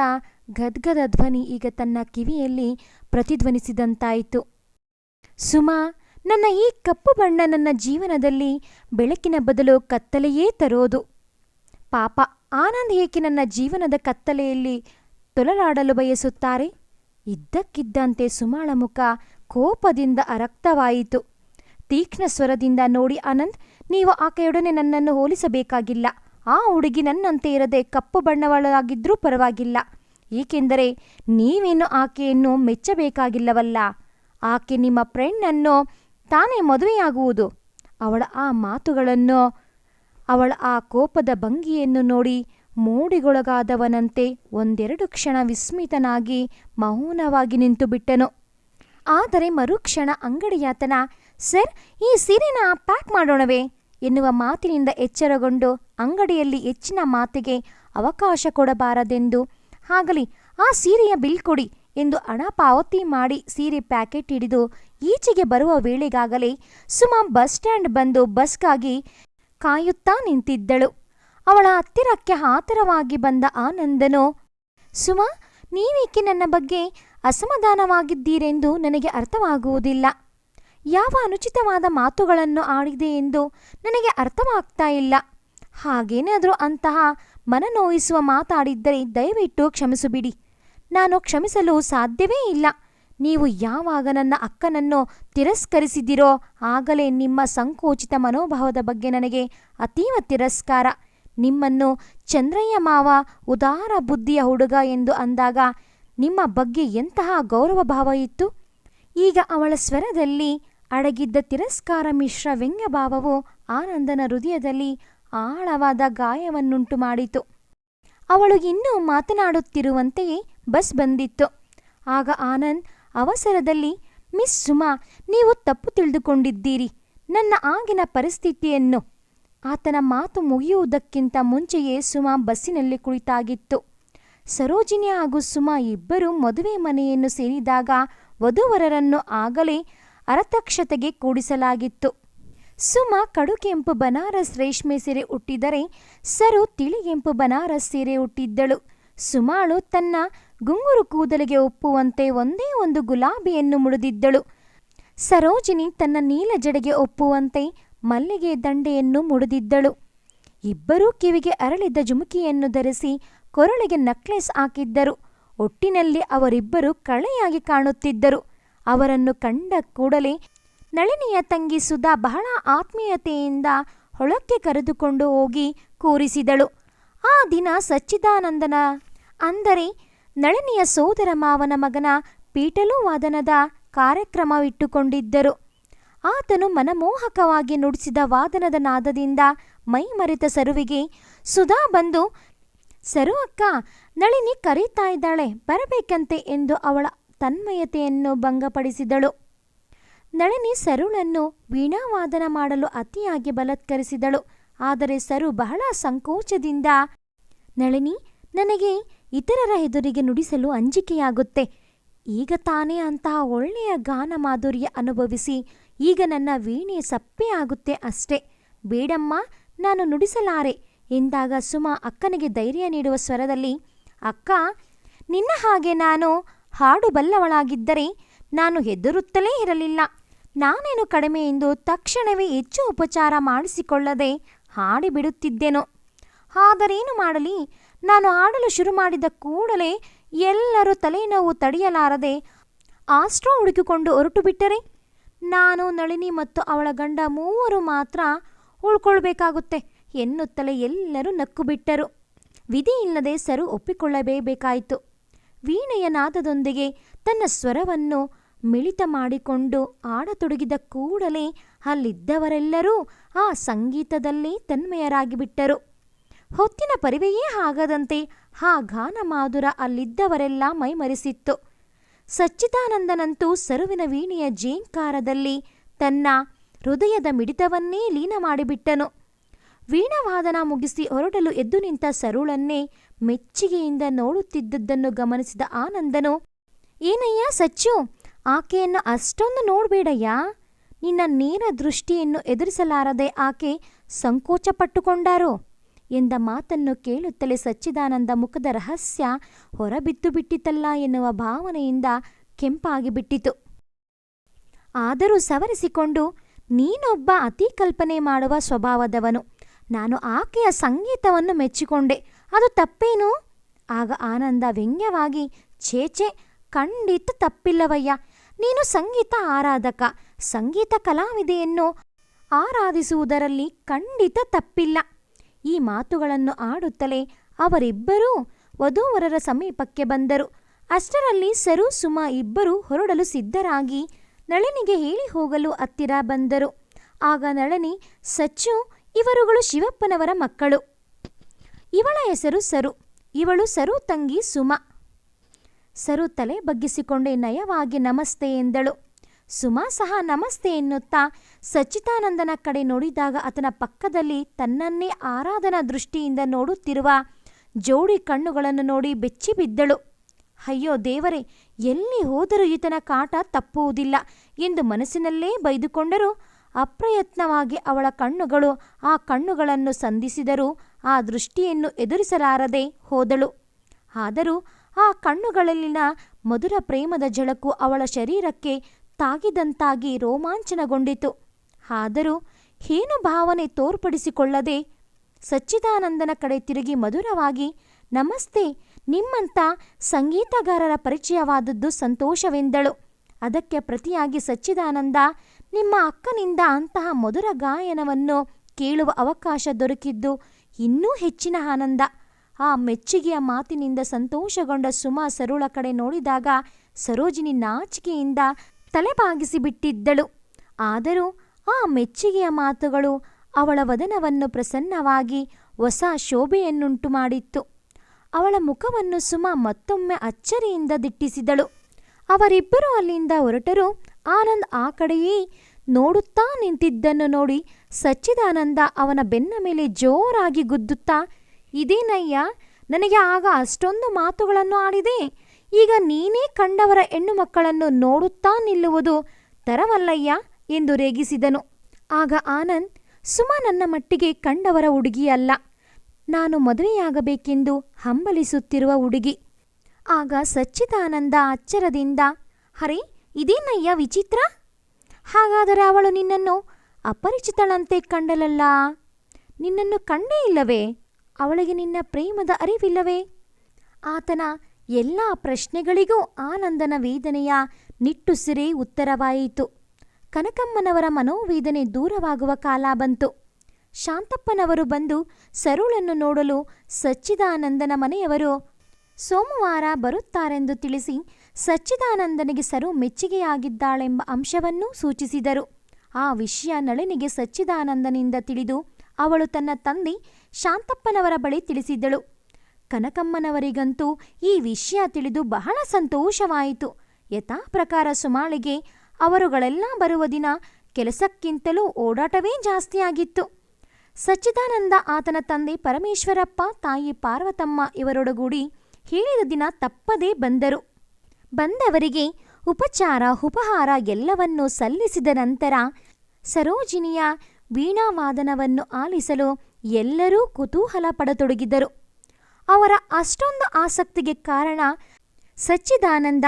ಗದ್ಗದ ಧ್ವನಿ ಈಗ ತನ್ನ ಕಿವಿಯಲ್ಲಿ ಪ್ರತಿಧ್ವನಿಸಿದಂತಾಯಿತು. ಸುಮಾ ನನ್ನ ಈ ಕಪ್ಪು ಬಣ್ಣ ನನ್ನ ಜೀವನದಲ್ಲಿ ಬೆಳಕಿನ ಬದಲು ಕತ್ತಲೆಯೇ ತರೋದು. ಪಾಪ ಆನಂದ್ ಏಕೆ ನನ್ನ ಜೀವನದ ಕತ್ತಲೆಯಲ್ಲಿ ತೊಲಲಾಡಲು ಬಯಸುತ್ತಾರೆ? ಇದ್ದಕ್ಕಿದ್ದಂತೆ ಸುಮಾಳ ಮುಖ ಕೋಪದಿಂದ ಅರಕ್ತವಾಯಿತು. ತೀಕ್ಷ್ಣ ಸ್ವರದಿಂದ ನೋಡಿ ಆನಂದ್ ನೀವು ಆಕೆಯೊಡನೆ ನನ್ನನ್ನು ಹೋಲಿಸಬೇಕಾಗಿಲ್ಲ. ಆ ಹುಡುಗಿ ನನ್ನಂತೆ ಇರದೆ ಕಪ್ಪು ಬಣ್ಣವಳಾಗಿದ್ರೂ ಪರವಾಗಿಲ್ಲ. ಏಕೆಂದರೆ ನೀವೇನು ಆಕೆಯನ್ನು ಮೆಚ್ಚಬೇಕಾಗಿಲ್ಲವಲ್ಲ? ಆಕೆ ನಿಮ್ಮ ಫ್ರೆಂಡನ್ನು ತಾನೇ ಮದುವೆಯಾಗುವುದು. ಅವಳ ಆ ಮಾತುಗಳನ್ನು, ಅವಳ ಆ ಕೋಪದ ಭಂಗಿಯನ್ನು ನೋಡಿ ಮೋಡಿಗೊಳಗಾದವನಂತೆ ಒಂದೆರಡು ಕ್ಷಣ ವಿಸ್ಮಿತನಾಗಿ ಮೌನವಾಗಿ ನಿಂತು ಬಿಟ್ಟನು. ಆದರೆ ಮರುಕ್ಷಣ ಅಂಗಡಿಯಾತನ, ಸರ್, ಈ ಸೀರೆನ ಪ್ಯಾಕ್ ಮಾಡೋಣವೇ? ಎನ್ನುವ ಮಾತಿನಿಂದ ಎಚ್ಚರಗೊಂಡು ಅಂಗಡಿಯಲ್ಲಿ ಹೆಚ್ಚಿನ ಮಾತಿಗೆ ಅವಕಾಶ ಕೊಡಬಾರದೆಂದು ಆಗಲಿ ಆ ಸೀರೆಯ ಬಿಲ್ ಕೊಡಿ ಎಂದು ಹಣ ಪಾವತಿ ಮಾಡಿ ಸೀರೆ ಪ್ಯಾಕೆಟ್ ಹಿಡಿದು ಈಚೆಗೆ ಬರುವ ವೇಳೆಗಾಗಲೇ ಸುಮಾ ಬಸ್ ಸ್ಟ್ಯಾಂಡ್ ಬಂದು ಬಸ್ಗಾಗಿ ಕಾಯುತ್ತಾ ನಿಂತಿದ್ದಳು. ಅವಳ ಹತ್ತಿರಕ್ಕೆ ಆತರವಾಗಿ ಬಂದ ಆನಂದನು, ಸುಮಾ, ನೀವೇಕೆ ನನ್ನ ಬಗ್ಗೆ ಅಸಮಾಧಾನವಾಗಿದ್ದೀರೆಂದು ನನಗೆ ಅರ್ಥವಾಗುವುದಿಲ್ಲ. ಯಾವ ಅನುಚಿತವಾದ ಮಾತುಗಳನ್ನು ಆಡಿದೆ ಎಂದು ನನಗೆ ಅರ್ಥವಾಗ್ತಾ ಇಲ್ಲ. ಹಾಗೇನಾದರೂ ಅಂತಹ ಮನನೋಯಿಸುವ ಮಾತಾಡಿದ್ದರೆ ದಯವಿಟ್ಟು ಕ್ಷಮಿಸುಬಿಡಿ. ನಾನು ಕ್ಷಮಿಸಲು ಸಾಧ್ಯವೇ ಇಲ್ಲ. ನೀವು ಯಾವಾಗ ನನ್ನ ಅಕ್ಕನನ್ನು ತಿರಸ್ಕರಿಸಿದಿರೋ ಆಗಲೇ ನಿಮ್ಮ ಸಂಕೋಚಿತ ಮನೋಭಾವದ ಬಗ್ಗೆ ನನಗೆ ಅತೀವ ತಿರಸ್ಕಾರ. ನಿಮ್ಮನ್ನು ಚಂದ್ರಯ್ಯ ಮಾವ ಉದಾರ ಬುದ್ಧಿಯ ಹುಡುಗ ಎಂದು ಅಂದಾಗ ನಿಮ್ಮ ಬಗ್ಗೆ ಎಂತಹ ಗೌರವ ಭಾವ ಇತ್ತು? ಈಗ ಅವಳ ಸ್ವರದಲ್ಲಿ ಅಡಗಿದ್ದ ತಿರಸ್ಕಾರ ಮಿಶ್ರ ವ್ಯಂಗ್ಯಭಾವವು ಆನಂದನ ಹೃದಯದಲ್ಲಿ ಆಳವಾದ ಗಾಯವನ್ನುಂಟು ಮಾಡಿತು. ಅವಳು ಇನ್ನೂ ಮಾತನಾಡುತ್ತಿರುವಂತೆಯೇ ಬಸ್ ಬಂದಿತ್ತು. ಆಗ ಆನಂದ್ ಅವಸರದಲ್ಲಿ, ಮಿಸ್ ಸುಮಾ, ನೀವು ತಪ್ಪು ತಿಳಿದುಕೊಂಡಿದ್ದೀರಿ. ನನ್ನ ಆಗಿನ ಪರಿಸ್ಥಿತಿಯನ್ನು. ಆತನ ಮಾತು ಮುಗಿಯುವುದಕ್ಕಿಂತ ಮುಂಚೆಯೇ ಸುಮಾ ಬಸ್ಸಿನಲ್ಲಿ ಕುಳಿತಾಗಿತ್ತು. ಸರೋಜಿನಿ ಹಾಗೂ ಸುಮಾ ಇಬ್ಬರು ಮದುವೆ ಮನೆಯನ್ನು ಸೇರಿದಾಗ ವಧುವರರನ್ನು ಆಗಲೇ ಅರತಕ್ಷತೆಗೆ ಕೂಡಿಸಲಾಗಿತ್ತು. ಸುಮಾ ಕಡುಕೆಂಪು ಬನಾರಸ್ ರೇಷ್ಮೆ ಸೀರೆ ಉಟ್ಟಿದರೆ, ಸರು ತಿಳಿಗೆಂಪು ಬನಾರಸ್ ಸೀರೆ ಉಟ್ಟಿದ್ದಳು. ಸುಮಾಳು ತನ್ನ ಗುಂಗುರು ಕೂದಲಿಗೆ ಒಪ್ಪುವಂತೆ ಒಂದೇ ಒಂದು ಗುಲಾಬಿಯನ್ನು ಮುಡಿದಿದ್ದಳು. ಸರೋಜಿನಿ ತನ್ನ ನೀಲ ಜಡೆಗೆ ಒಪ್ಪುವಂತೆ ಮಲ್ಲಿಗೆ ದಂಡೆಯನ್ನು ಮುಡಿದಿದ್ದಳು. ಇಬ್ಬರೂ ಕಿವಿಗೆ ಅರಳಿದ್ದ ಜುಮುಕಿಯನ್ನು ಧರಿಸಿ ಕೊರಳಿಗೆ ನಕ್ಲೆಸ್ ಹಾಕಿದ್ದರು. ಒಟ್ಟಿನಲ್ಲಿ ಅವರಿಬ್ಬರು ಕಳೆಯಾಗಿ ಕಾಣುತ್ತಿದ್ದರು. ಅವರನ್ನು ಕಂಡ ಕೂಡಲೇ ನಳಿನಿಯ ತಂಗಿ ಸುಧಾ ಬಹಳ ಆತ್ಮೀಯತೆಯಿಂದ ಹೊಳಕ್ಕೆ ಕರೆದುಕೊಂಡು ಹೋಗಿ ಕೂರಿಸಿದಳು. ಆ ದಿನ ಸಚ್ಚಿದಾನಂದನ ಅಂದರೆ ನಳಿನಿಯ ಸೋದರ ಮಾವನ ಮಗನ ಪೀಟಲು ವಾದನದ ಕಾರ್ಯಕ್ರಮವಿಟ್ಟುಕೊಂಡಿದ್ದರು. ಆತನು ಮನಮೋಹಕವಾಗಿ ನುಡಿಸಿದ ವಾದನದ ನಾದದಿಂದ ಮೈಮರೆತ ಸರುವಿಗೆ, ಸುಧಾ ಬಂದು, ಸರು ಅಕ್ಕ, ನಳಿನಿ ಕರೀತಾ ಇದ್ದಾಳೆ, ಬರಬೇಕಂತೆ ಎಂದು ಅವಳ ತನ್ಮಯತೆಯನ್ನು ಭಂಗಪಡಿಸಿದಳು. ನಳಿನಿ ಸರುಳನ್ನು ವೀಣಾವಾದನ ಮಾಡಲು ಅತಿಯಾಗಿ ಬಲತ್ಕರಿಸಿದಳು. ಆದರೆ ಸರು ಬಹಳ ಸಂಕೋಚದಿಂದ, ನಳಿನಿ, ನನಗೆ ಇತರರ ಎದುರಿಗೆ ನುಡಿಸಲು ಅಂಜಿಕೆಯಾಗುತ್ತೆ. ಈಗ ತಾನೇ ಅಂತಹ ಒಳ್ಳೆಯ ಗಾನ ಮಾಧುರ್ಯ ಅನುಭವಿಸಿ, ಈಗ ನನ್ನ ವೀಣೆ ಸಪ್ಪೆ ಆಗುತ್ತೆ ಅಷ್ಟೇ. ಬೇಡಮ್ಮ, ನಾನು ನುಡಿಸಲಾರೆ, ಎಂದಾಗ ಸುಮಾ ಅಕ್ಕನಿಗೆ ಧೈರ್ಯ ನೀಡುವ ಸ್ವರದಲ್ಲಿ, ಅಕ್ಕ, ನಿನ್ನ ಹಾಗೆ ನಾನು ಹಾಡು ಬಲ್ಲವಳಾಗಿದ್ದರೆ ನಾನು ಹೆದರುತ್ತಲೇ ಇರಲಿಲ್ಲ. ನಾನೇನು ಕಡಿಮೆ ಎಂದು ತಕ್ಷಣವೇ ಹೆಚ್ಚು ಉಪಚಾರ ಮಾಡಿಸಿಕೊಳ್ಳದೆ ಹಾಡಿಬಿಡುತ್ತಿದ್ದೆನು. ಆದರೇನು ಮಾಡಲಿ ನಾನು ಆಡಲು ಶುರು ಮಾಡಿದ ಕೂಡಲೇ ಎಲ್ಲರೂ ತಲೆನೋವು ತಡೆಯಲಾರದೆ ಆಸ್ಟ್ರೋ ಹುಡುಕಿಕೊಂಡು ಹೊರಟು ಬಿಟ್ಟರೆ? ನಾನು, ನಳಿನಿ ಮತ್ತು ಅವಳ ಗಂಡ ಮೂವರು ಮಾತ್ರ ಉಳ್ಕೊಳ್ಬೇಕಾಗುತ್ತೆ ಎನ್ನುತ್ತಲೇ ಎಲ್ಲರೂ ನಕ್ಕು ಬಿಟ್ಟರು. ವಿಧಿ ಇಲ್ಲದೆ ಸರು ಒಪ್ಪಿಕೊಳ್ಳಬೇಬೇಕಾಯಿತು. ವೀಣೆಯ ನಾದದೊಂದಿಗೆ ತನ್ನ ಸ್ವರವನ್ನು ಮಿಳಿತ ಮಾಡಿಕೊಂಡು ಆಡತೊಡಗಿದ ಕೂಡಲೇ ಅಲ್ಲಿದ್ದವರೆಲ್ಲರೂ ಆ ಸಂಗೀತದಲ್ಲೇ ತನ್ಮಯರಾಗಿಬಿಟ್ಟರು. ಹೊತ್ತಿನ ಪರಿವೆಯೇ ಆಗದಂತೆ ಆ ಗಾನ ಮಾಧುರ ಅಲ್ಲಿದ್ದವರೆಲ್ಲ ಮೈಮರೆಸಿತ್ತು. ಸಚ್ಚಿದಾನಂದನಂತೂ ಸರುವಿನ ವೀಣೆಯ ಜೇಂಕಾರದಲ್ಲಿ ತನ್ನ ಹೃದಯದ ಮಿಡಿತವನ್ನೇ ಲೀನ ಮಾಡಿಬಿಟ್ಟನು. ವೀಣಾವಾದನ ಮುಗಿಸಿ ಹೊರಡಲು ಎದ್ದು ನಿಂತ ಸರುಳನ್ನೇ ಮೆಚ್ಚುಗೆಯಿಂದ ನೋಡುತ್ತಿದ್ದದ್ದನ್ನು ಗಮನಿಸಿದ ಆನಂದನು, ಏನಯ್ಯ ಸಚ್ಚು, ಆಕೆಯನ್ನು ಅಷ್ಟೊಂದು ನೋಡಬೇಡಯ್ಯ. ನಿನ್ನ ನೇರ ದೃಷ್ಟಿಯನ್ನು ಎದುರಿಸಲಾರದೆ ಆಕೆ ಸಂಕೋಚಪಟ್ಟುಕೊಂಡಾರೋ? ಎಂದ ಮಾತನ್ನು ಕೇಳುತ್ತಲೇ ಸಚ್ಚಿದಾನಂದ ಮುಖದ ರಹಸ್ಯ ಹೊರಬಿದ್ದು ಬಿಟ್ಟಿತಲ್ಲ ಎನ್ನುವ ಭಾವನೆಯಿಂದ ಕೆಂಪಾಗಿ ಬಿಟ್ಟಿತು ಆದರೂ ಸವರಿಸಿಕೊಂಡು, ನೀನೊಬ್ಬ ಅತಿ ಕಲ್ಪನೆ ಮಾಡುವ ಸ್ವಭಾವದವನು. ನಾನು ಆಕೆಯ ಸಂಗೀತವನ್ನು ಮೆಚ್ಚಿಕೊಂಡೆ. ಅದು ತಪ್ಪೇನು? ಆಗ ಆನಂದ ವ್ಯಂಗ್ಯವಾಗಿ ಛೇಚೆ ಖಂಡಿತ ತಪ್ಪಿಲ್ಲವಯ್ಯ. ನೀನು ಸಂಗೀತ ಆರಾಧಕ, ಸಂಗೀತ ಕಲಾವಿದೆಯನ್ನು ಆರಾಧಿಸುವುದರಲ್ಲಿ ಖಂಡಿತ ತಪ್ಪಿಲ್ಲ. ಈ ಮಾತುಗಳನ್ನು ಆಡುತ್ತಲೇ ಅವರಿಬ್ಬರೂ ವಧೂವರರ ಸಮೀಪಕ್ಕೆ ಬಂದರು. ಅಷ್ಟರಲ್ಲಿ ಸರು ಸುಮ ಇಬ್ಬರೂ ಹೊರಡಲು ಸಿದ್ಧರಾಗಿ ನಳನಿಗೆ ಹೇಳಿ ಹೋಗಲು ಹತ್ತಿರ ಬಂದರು. ಆಗ ನಳನಿ, ಸಚ್ಚು, ಇವರುಗಳು ಶಿವಪ್ಪನವರ ಮಕ್ಕಳು. ಇವಳ ಹೆಸರು ಸರು, ಇವಳು ಸರು ತಂಗಿ ಸುಮ. ಸರು ತಲೆ ಬಗ್ಗಿಸಿಕೊಂಡೇ ನಯವಾಗಿ ನಮಸ್ತೆ ಎಂದಳು. ಸುಮಾ ಸಹ ನಮಸ್ತೆ ಎನ್ನುತ್ತಾ ಸಚ್ಚಿತಾನಂದನ ಕಡೆ ನೋಡಿದಾಗ ಆತನ ಪಕ್ಕದಲ್ಲಿ ತನ್ನನ್ನೇ ಆರಾಧನಾ ದೃಷ್ಟಿಯಿಂದ ನೋಡುತ್ತಿರುವ ಜೋಡಿ ಕಣ್ಣುಗಳನ್ನು ನೋಡಿ ಬೆಚ್ಚಿಬಿದ್ದಳು ಅಯ್ಯೋ ದೇವರೇ, ಎಲ್ಲಿ ಹೋದರೂ ಈತನ ಕಾಟ ತಪ್ಪುವುದಿಲ್ಲ ಎಂದು ಮನಸ್ಸಿನಲ್ಲೇ ಬೈದುಕೊಂಡರೂ. ಅಪ್ರಯತ್ನವಾಗಿ ಅವಳ ಕಣ್ಣುಗಳು ಆ ಕಣ್ಣುಗಳನ್ನು ಸಂಧಿಸಿದರೂ ಆ ದೃಷ್ಟಿಯನ್ನು ಎದುರಿಸಲಾರದೆ ಹೋದಳು. ಆದರೂ ಆ ಕಣ್ಣುಗಳಲ್ಲಿನ ಮಧುರ ಪ್ರೇಮದ ಝಳಕು ಅವಳ ಶರೀರಕ್ಕೆ ತಾಗಿದಂತಾಗಿ ರೋಮಾಂಚನಗೊಂಡಿತು. ಆದರೂ ಏನು ಭಾವನೆ ತೋರ್ಪಡಿಸಿಕೊಳ್ಳದೆ ಸಚ್ಚಿದಾನಂದನ ಕಡೆ ತಿರುಗಿ ಮಧುರವಾಗಿ, ನಮಸ್ತೆ, ನಿಮ್ಮಂಥ ಸಂಗೀತಗಾರರ ಪರಿಚಯವಾದದ್ದು ಸಂತೋಷವೆಂದಳು. ಅದಕ್ಕೆ ಪ್ರತಿಯಾಗಿ ಸಚ್ಚಿದಾನಂದ, ನಿಮ್ಮ ಅಕ್ಕನಿಂದ ಅಂತಹ ಮಧುರ ಗಾಯನವನ್ನು ಕೇಳುವ ಅವಕಾಶ ದೊರಕಿದ್ದು ಇನ್ನೂ ಹೆಚ್ಚಿನ ಆನಂದ. ಆ ಮೆಚ್ಚುಗೆಯ ಮಾತಿನಿಂದ ಸಂತೋಷಗೊಂಡ ಸುಮಾ ಸರುಳ ಕಡೆ ನೋಡಿದಾಗ ಸರೋಜಿನಿ ನಾಚಿಕೆಯಿಂದ ತಲೆಬಾಗಿಸಿ ಬಿಟ್ಟಿದ್ದಳು ಆದರೂ ಆ ಮೆಚ್ಚುಗೆಯ ಮಾತುಗಳು ಅವಳ ವದನವನ್ನು ಪ್ರಸನ್ನವಾಗಿ ಹೊಸ ಶೋಭೆಯನ್ನುಂಟು ಮಾಡಿತ್ತು ಅವಳ ಮುಖವನ್ನು ಸುಮ ಮತ್ತೊಮ್ಮೆ ಅಚ್ಚರಿಯಿಂದ ದಿಟ್ಟಿಸಿದಳು. ಅವರಿಬ್ಬರೂ ಅಲ್ಲಿಂದ ಹೊರಟರು. ಆನಂದ್ ಆ ಕಡೆಯೇ ನೋಡುತ್ತಾ ನಿಂತಿದ್ದನ್ನು ನೋಡಿ ಸಚ್ಚಿದಾನಂದ ಅವನ ಬೆನ್ನ ಮೇಲೆ ಜೋರಾಗಿ ಗುದ್ದುತ್ತಾ, ಇದೇನಯ್ಯ, ನನಗೆ ಆಗ ಅಷ್ಟೊಂದು ಮಾತುಗಳನ್ನು ಆಡಿದೆ. ಈಗ ನೀನೇ ಕಂಡವರ ಹೆಣ್ಣು ಮಕ್ಕಳನ್ನು ನೋಡುತ್ತಾ ನಿಲ್ಲುವುದು ತರವಲ್ಲಯ್ಯ ಎಂದು ರೇಗಿಸಿದನು. ಆಗ ಆನಂದ್, ಸುಮಾ ನನ್ನ ಮಟ್ಟಿಗೆ ಕಂಡವರ ಹುಡುಗಿಯಲ್ಲ, ನಾನು ಮದುವೆಯಾಗಬೇಕೆಂದು ಹಂಬಲಿಸುತ್ತಿರುವ ಹುಡುಗಿ. ಆಗ ಸಚ್ಚಿದಾನಂದ ಅಚ್ಚರದಿಂದ ಹರೇ ಇದೇನಯ್ಯ ವಿಚಿತ್ರ? ಹಾಗಾದರೆ ಅವಳು ನಿನ್ನನ್ನು ಅಪರಿಚಿತಳಂತೆ ಕಂಡಲಲ್ಲ? ನಿನ್ನನ್ನು ಕಂಡೇ ಇಲ್ಲವೇ? ಅವಳಿಗೆ ನಿನ್ನ ಪ್ರೇಮದ ಅರಿವಿಲ್ಲವೇ? ಆತನ ಎಲ್ಲ ಪ್ರಶ್ನೆಗಳಿಗೂ ಆನಂದನ ವೇದನೆಯ ನಿಟ್ಟುಸಿರೇ ಉತ್ತರವಾಯಿತು. ಕನಕಮ್ಮನವರ ಮನೋವೇದನೆ ದೂರವಾಗುವ ಕಾಲ ಬಂತು. ಶಾಂತಪ್ಪನವರು ಬಂದು ಸರುಳನ್ನು ನೋಡಲು ಸಚ್ಚಿದಾನಂದನ ಮನೆಯವರು ಸೋಮವಾರ ಬರುತ್ತಾರೆಂದು ತಿಳಿಸಿ ಸಚ್ಚಿದಾನಂದನಿಗೆ ಸರು ಮೆಚ್ಚುಗೆಯಾಗಿದ್ದಾಳೆಂಬ ಅಂಶವನ್ನೂ ಸೂಚಿಸಿದರು. ಆ ವಿಷಯ ನಳಿನಿಗೆ ಸಚ್ಚಿದಾನಂದನಿಂದ ತಿಳಿದು ಅವಳು ತನ್ನ ತಂದೆ ಶಾಂತಪ್ಪನವರ ಬಳಿ ತಿಳಿಸಿದ್ದಳು. ಕನಕಮ್ಮನವರಿಗಂತೂ ಈ ವಿಷಯ ತಿಳಿದು ಬಹಳ ಸಂತೋಷವಾಯಿತು. ಯಥಾ ಪ್ರಕಾರ ಸುಮಾಳಿಗೆ ಅವರುಗಳೆಲ್ಲ ಬರುವ ದಿನ ಕೆಲಸಕ್ಕಿಂತಲೂ ಓಡಾಟವೇ ಜಾಸ್ತಿಯಾಗಿತ್ತು. ಸಚ್ಚಿದಾನಂದ ಆತನ ತಂದೆ ಪರಮೇಶ್ವರಪ್ಪ, ತಾಯಿ ಪಾರ್ವತಮ್ಮ ಇವರೊಡಗೂಡಿ ಹೇಳಿದ ದಿನ ತಪ್ಪದೇ ಬಂದರು. ಬಂದವರಿಗೆ ಉಪಚಾರ, ಉಪಹಾರ ಎಲ್ಲವನ್ನೂ ಸಲ್ಲಿಸಿದ ನಂತರ ಸರೋಜಿನಿಯ ವೀಣಾವಾದನವನ್ನು ಆಲಿಸಲು ಎಲ್ಲರೂ ಕುತೂಹಲ ಪಡತೊಡಗಿದರು ಅವರ ಅಷ್ಟೊಂದು ಆಸಕ್ತಿಗೆ ಕಾರಣ ಸಚ್ಚಿದಾನಂದ.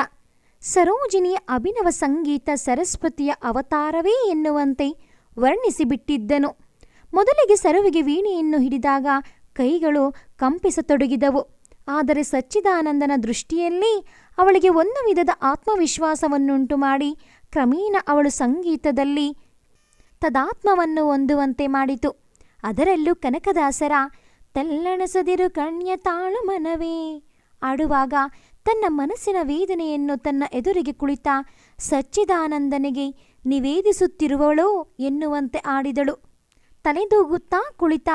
ಸರೋಜಿನಿ ಅಭಿನವ ಸಂಗೀತ ಸರಸ್ವತಿಯ ಅವತಾರವೇ ಎನ್ನುವಂತೆ ವರ್ಣಿಸಿಬಿಟ್ಟಿದ್ದನು. ಮೊದಲಿಗೆ ಸರುವಿಗೆ ವೀಣೆಯನ್ನು ಹಿಡಿದಾಗ ಕೈಗಳು ಕಂಪಿಸತೊಡಗಿದವು. ಆದರೆ ಸಚ್ಚಿದಾನಂದನ ದೃಷ್ಟಿಯಲ್ಲಿ ಅವಳಿಗೆ ಒಂದು ವಿಧದ ಆತ್ಮವಿಶ್ವಾಸವನ್ನುಂಟು ಮಾಡಿ ಕ್ರಮೇಣ ಅವಳು ಸಂಗೀತದಲ್ಲಿ ತದಾತ್ಮವನ್ನು ಹೊಂದುವಂತೆ ಮಾಡಿತು. ಅದರಲ್ಲೂ ಕನಕದಾಸರ ತಲ್ಲಣಸದಿರು ಕಣ್ಯ ತಾಳು ಮನವೇ. ಆಡುವಾಗ ತನ್ನ ಮನಸ್ಸಿನ ವೇದನೆಯನ್ನು ತನ್ನ ಎದುರಿಗೆ ಕುಳಿತ ಸಚ್ಚಿದಾನಂದನಿಗೆ ನಿವೇದಿಸುತ್ತಿರುವಳೋ ಎನ್ನುವಂತೆ ಆಡಿದಳು. ತಲೆದೂಗುತ್ತಾ ಕುಳಿತ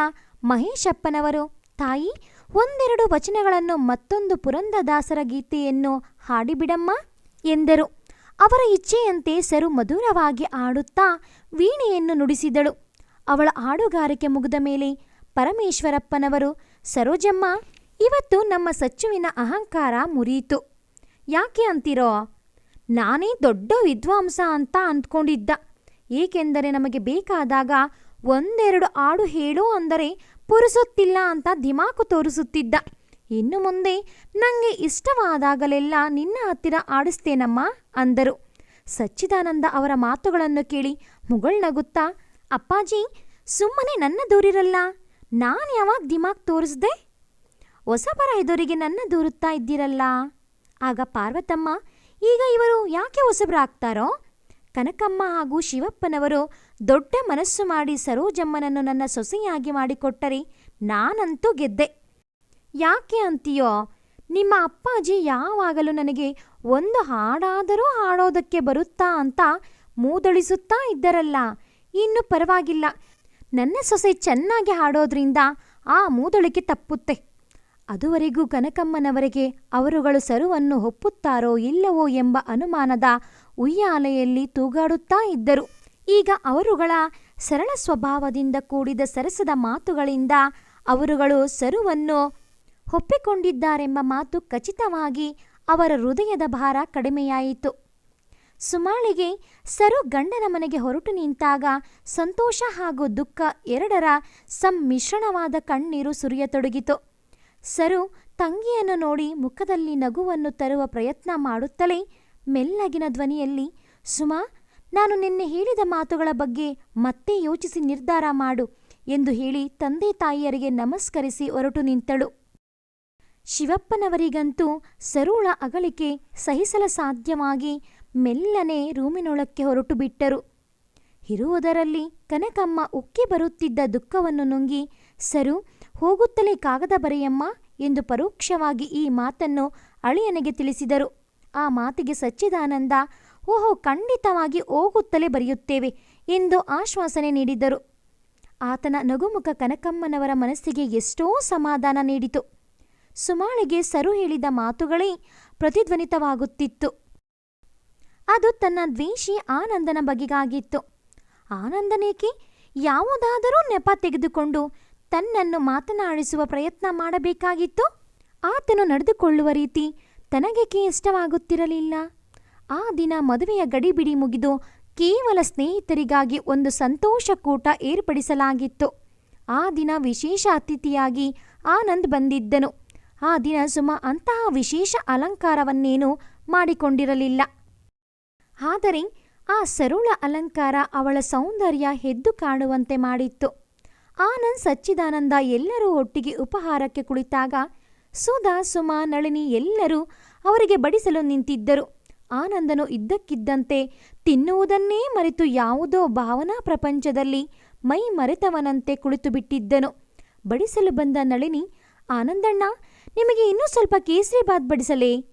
ಮಹೇಶಪ್ಪನವರು, ತಾಯಿ, ಒಂದೆರಡು ವಚನಗಳನ್ನು ಮತ್ತೊಂದು ಪುರಂದದಾಸರ ಗೀತೆಯನ್ನು ಹಾಡಿಬಿಡಮ್ಮ ಎಂದರು. ಅವರ ಇಚ್ಛೆಯಂತೆ ಸರು ಮಧುರವಾಗಿ ಆಡುತ್ತಾ ವೀಣೆಯನ್ನು ನುಡಿಸಿದಳು. ಅವಳ ಹಾಡುಗಾರಿಕೆ ಮುಗಿದ ಮೇಲೆ ಪರಮೇಶ್ವರಪ್ಪನವರು, ಸರೋಜಮ್ಮ, ಇವತ್ತು ನಮ್ಮ ಸಚ್ಚುವಿನ ಅಹಂಕಾರ ಮುರಿಯಿತು. ಯಾಕೆ ಅಂತೀರೋ? ನಾನೇ ದೊಡ್ಡ ವಿದ್ವಾಂಸ ಅಂತ ಅಂದ್ಕೊಂಡಿದ್ದ. ಏಕೆಂದರೆ ನಮಗೆ ಬೇಕಾದಾಗ ಒಂದೆರಡು ಹಾಡು ಹೇಳು ಅಂದರೆ ಪುರುಸುತ್ತಿಲ್ಲ ಅಂತ ದಿಮಾಕು ತೋರಿಸುತ್ತಿದ್ದ. ಇನ್ನು ಮುಂದೆ ನನಗೆ ಇಷ್ಟವಾದಾಗಲೆಲ್ಲ ನಿನ್ನ ಹತ್ತಿರ ಆಡಿಸ್ತೇನಮ್ಮ ಅಂದರು. ಸಚ್ಚಿದಾನಂದ ಅವರ ಮಾತುಗಳನ್ನು ಕೇಳಿ ಮುಗಳ್ನಗುತ್ತಾ ಅಪ್ಪಾಜಿ, ಸುಮ್ಮನೆ ನನ್ನ ದೂರಿರಲ್ಲ. ನಾನು ಯಾವಾಗ ದಿಮಾಗ್ ತೋರಿಸ್ದೆ? ಹೊಸಬರ ಎದುರಿಗೆ ನನ್ನ ದೂರುತ್ತಾ ಇದ್ದೀರಲ್ಲ. ಆಗ ಪಾರ್ವತಮ್ಮ, ಈಗ ಇವರು ಯಾಕೆ ಹೊಸಬರಾಗ್ತಾರೋ ಕನಕಮ್ಮ ಹಾಗೂ ಶಿವಪ್ಪನವರು ದೊಡ್ಡ ಮನಸ್ಸು ಮಾಡಿ ಸರೋಜಮ್ಮನನ್ನು ನನ್ನ ಸೊಸೆಯಾಗಿ ಮಾಡಿಕೊಟ್ಟರೆ ನಾನಂತೂ ಗೆದ್ದೆ. ಯಾಕೆ ಅಂತೀಯೋ? ನಿಮ್ಮ ಅಪ್ಪಾಜಿ ಯಾವಾಗಲೂ ನನಗೆ ಒಂದು ಹಾಡಾದರೂ ಹಾಡೋದಕ್ಕೆ ಬರುತ್ತಾ ಅಂತ ಮೂದಳಿಸುತ್ತಾ ಇದ್ದರಲ್ಲ. ಇನ್ನು ಪರವಾಗಿಲ್ಲ. ನನ್ನ ಸೊಸೆ ಚೆನ್ನಾಗಿ ಹಾಡೋದ್ರಿಂದ ಆ ಮೂದಳಿಕೆ ತಪ್ಪುತ್ತೆ. ಅದುವರೆಗೂ ಕನಕಮ್ಮನವರಿಗೆ ಅವರುಗಳು ಸರುವನ್ನು ಒಪ್ಪುತ್ತಾರೋ ಇಲ್ಲವೋ ಎಂಬ ಅನುಮಾನದ ಉಯ್ಯಾಲೆಯಲ್ಲಿ ತೂಗಾಡುತ್ತಾ ಇದ್ದರು. ಈಗ ಅವರುಗಳ ಸರಳ ಸ್ವಭಾವದಿಂದ ಕೂಡಿದ ಸರಸದ ಮಾತುಗಳಿಂದ ಅವರುಗಳು ಸರುವನ್ನು ಒಪ್ಪಿಕೊಂಡಿದ್ದಾರೆಂಬ ಮಾತು ಖಚಿತವಾಗಿ ಅವರ ಹೃದಯದ ಭಾರ ಕಡಿಮೆಯಾಯಿತು. ಸುಮಾಳಿಗೆ ಸರು ಗಂಡನ ಮನೆಗೆ ಹೊರಟು ನಿಂತಾಗ ಸಂತೋಷ ಹಾಗೂ ದುಃಖ ಎರಡರ ಸಮ್ಮಿಶ್ರಣವಾದ ಕಣ್ಣೀರು ಸುರಿಯತೊಡಗಿತು. ಸರು ತಂಗಿಯನ್ನು ನೋಡಿ ಮುಖದಲ್ಲಿ ನಗುವನ್ನು ತರುವ ಪ್ರಯತ್ನ ಮಾಡುತ್ತಲೇ ಮೆಲ್ಲಗಿನ ಧ್ವನಿಯಲ್ಲಿ, ಸುಮಾ, ನಾನು ನಿನ್ನೆ ಹೇಳಿದ ಮಾತುಗಳ ಬಗ್ಗೆ ಮತ್ತೆ ಯೋಚಿಸಿ ನಿರ್ಧಾರ ಮಾಡು ಎಂದು ಹೇಳಿ ತಂದೆ ತಾಯಿಯರಿಗೆ ನಮಸ್ಕರಿಸಿ ಹೊರಟು ನಿಂತಳು. ಶಿವಪ್ಪನವರಿಗಂತೂ ಸರೂಳ ಅಗಲಿಕೆ ಸಹಿಸಲ ಸಾಧ್ಯವಾಗಿ ಮೆಲ್ಲನೆ ರೂಮಿನೊಳಕ್ಕೆ ಹೊರಟು ಬಿಟ್ಟರು ಇರುವುದರಲ್ಲಿ ಕನಕಮ್ಮ ಉಕ್ಕಿ ಬರುತ್ತಿದ್ದ ದುಃಖವನ್ನು ನುಂಗಿ, ಸರು, ಹೋಗುತ್ತಲೇ ಕಾಗದ ಬರೆಯಮ್ಮ ಎಂದು ಪರೋಕ್ಷವಾಗಿ ಈ ಮಾತನ್ನು ಅಳಿಯನಿಗೆ ತಿಳಿಸಿದರು. ಆ ಮಾತಿಗೆ ಸಚ್ಚಿದಾನಂದ, ಓಹೋ, ಖಂಡಿತವಾಗಿ ಹೋಗುತ್ತಲೇ ಬರೆಯುತ್ತೇವೆ ಎಂದು ಆಶ್ವಾಸನೆ ನೀಡಿದರು ಆತನ ನಗುಮುಖ ಕನಕಮ್ಮನವರ ಮನಸ್ಸಿಗೆ ಎಷ್ಟೋ ಸಮಾಧಾನ ನೀಡಿತು. ಸುಮಾಳಿಗೆ ಸರು ಹೇಳಿದ ಮಾತುಗಳೇ ಪ್ರತಿಧ್ವನಿತವಾಗುತ್ತಿತ್ತು. ಅದು ತನ್ನ ದ್ವೇಷಿ ಆನಂದನ ಬಗೆಗಾಗಿತ್ತು. ಆನಂದನೇಕೆ? ಯಾವುದಾದರೂ ನೆಪ ತೆಗೆದುಕೊಂಡು ತನ್ನನ್ನು ಮಾತನಾಡಿಸುವ ಪ್ರಯತ್ನ ಮಾಡಬೇಕಾಗಿತ್ತು? ಆತನು ನಡೆದುಕೊಳ್ಳುವ ರೀತಿ ತನಗೇಕೆ ಇಷ್ಟವಾಗುತ್ತಿರಲಿಲ್ಲ? ಆ ದಿನ ಮದುವೆಯ ಗಡಿಬಿಡಿ ಮುಗಿದು ಕೇವಲ ಸ್ನೇಹಿತರಿಗಾಗಿ ಒಂದು ಸಂತೋಷಕೂಟ ಏರ್ಪಡಿಸಲಾಗಿತ್ತು. ಆ ದಿನ ವಿಶೇಷ ಅತಿಥಿಯಾಗಿ ಆನಂದ್ ಬಂದಿದ್ದನು. ಆ ದಿನ ಸುಮ ಅಂತಹ ವಿಶೇಷ ಅಲಂಕಾರವನ್ನೇನೂ ಮಾಡಿಕೊಂಡಿರಲಿಲ್ಲ. ಆದರೆ ಆ ಸರುಳ ಅಲಂಕಾರ ಅವಳ ಸೌಂದರ್ಯ ಎದ್ದು ಕಾಣುವಂತೆ ಮಾಡಿತ್ತು. ಆನಂದ್ ಸಚ್ಚಿದಾನಂದ ಎಲ್ಲರೂ ಒಟ್ಟಿಗೆ ಉಪಹಾರಕ್ಕೆ ಕುಳಿತಾಗ ಸುಧಾ, ಸುಮಾ, ನಳಿನಿ ಎಲ್ಲರೂ ಅವರಿಗೆ ಬಡಿಸಲು ನಿಂತಿದ್ದರು. ಆನಂದನು ಇದ್ದಕ್ಕಿದ್ದಂತೆ ತಿನ್ನುವುದನ್ನೇ ಮರೆತು ಯಾವುದೋ ಭಾವನಾ ಪ್ರಪಂಚದಲ್ಲಿ ಮೈ ಮರೆತವನಂತೆ ಕುಳಿತುಬಿಟ್ಟಿದ್ದನು. ಬಡಿಸಲು ಬಂದ ನಳಿನಿ, ಆನಂದಣ್ಣ, ನಿಮಗೆ ಇನ್ನೂ ಸ್ವಲ್ಪ ಕೇಸರಿ ಬಾತ್ ಬಡಿಸಲೇ?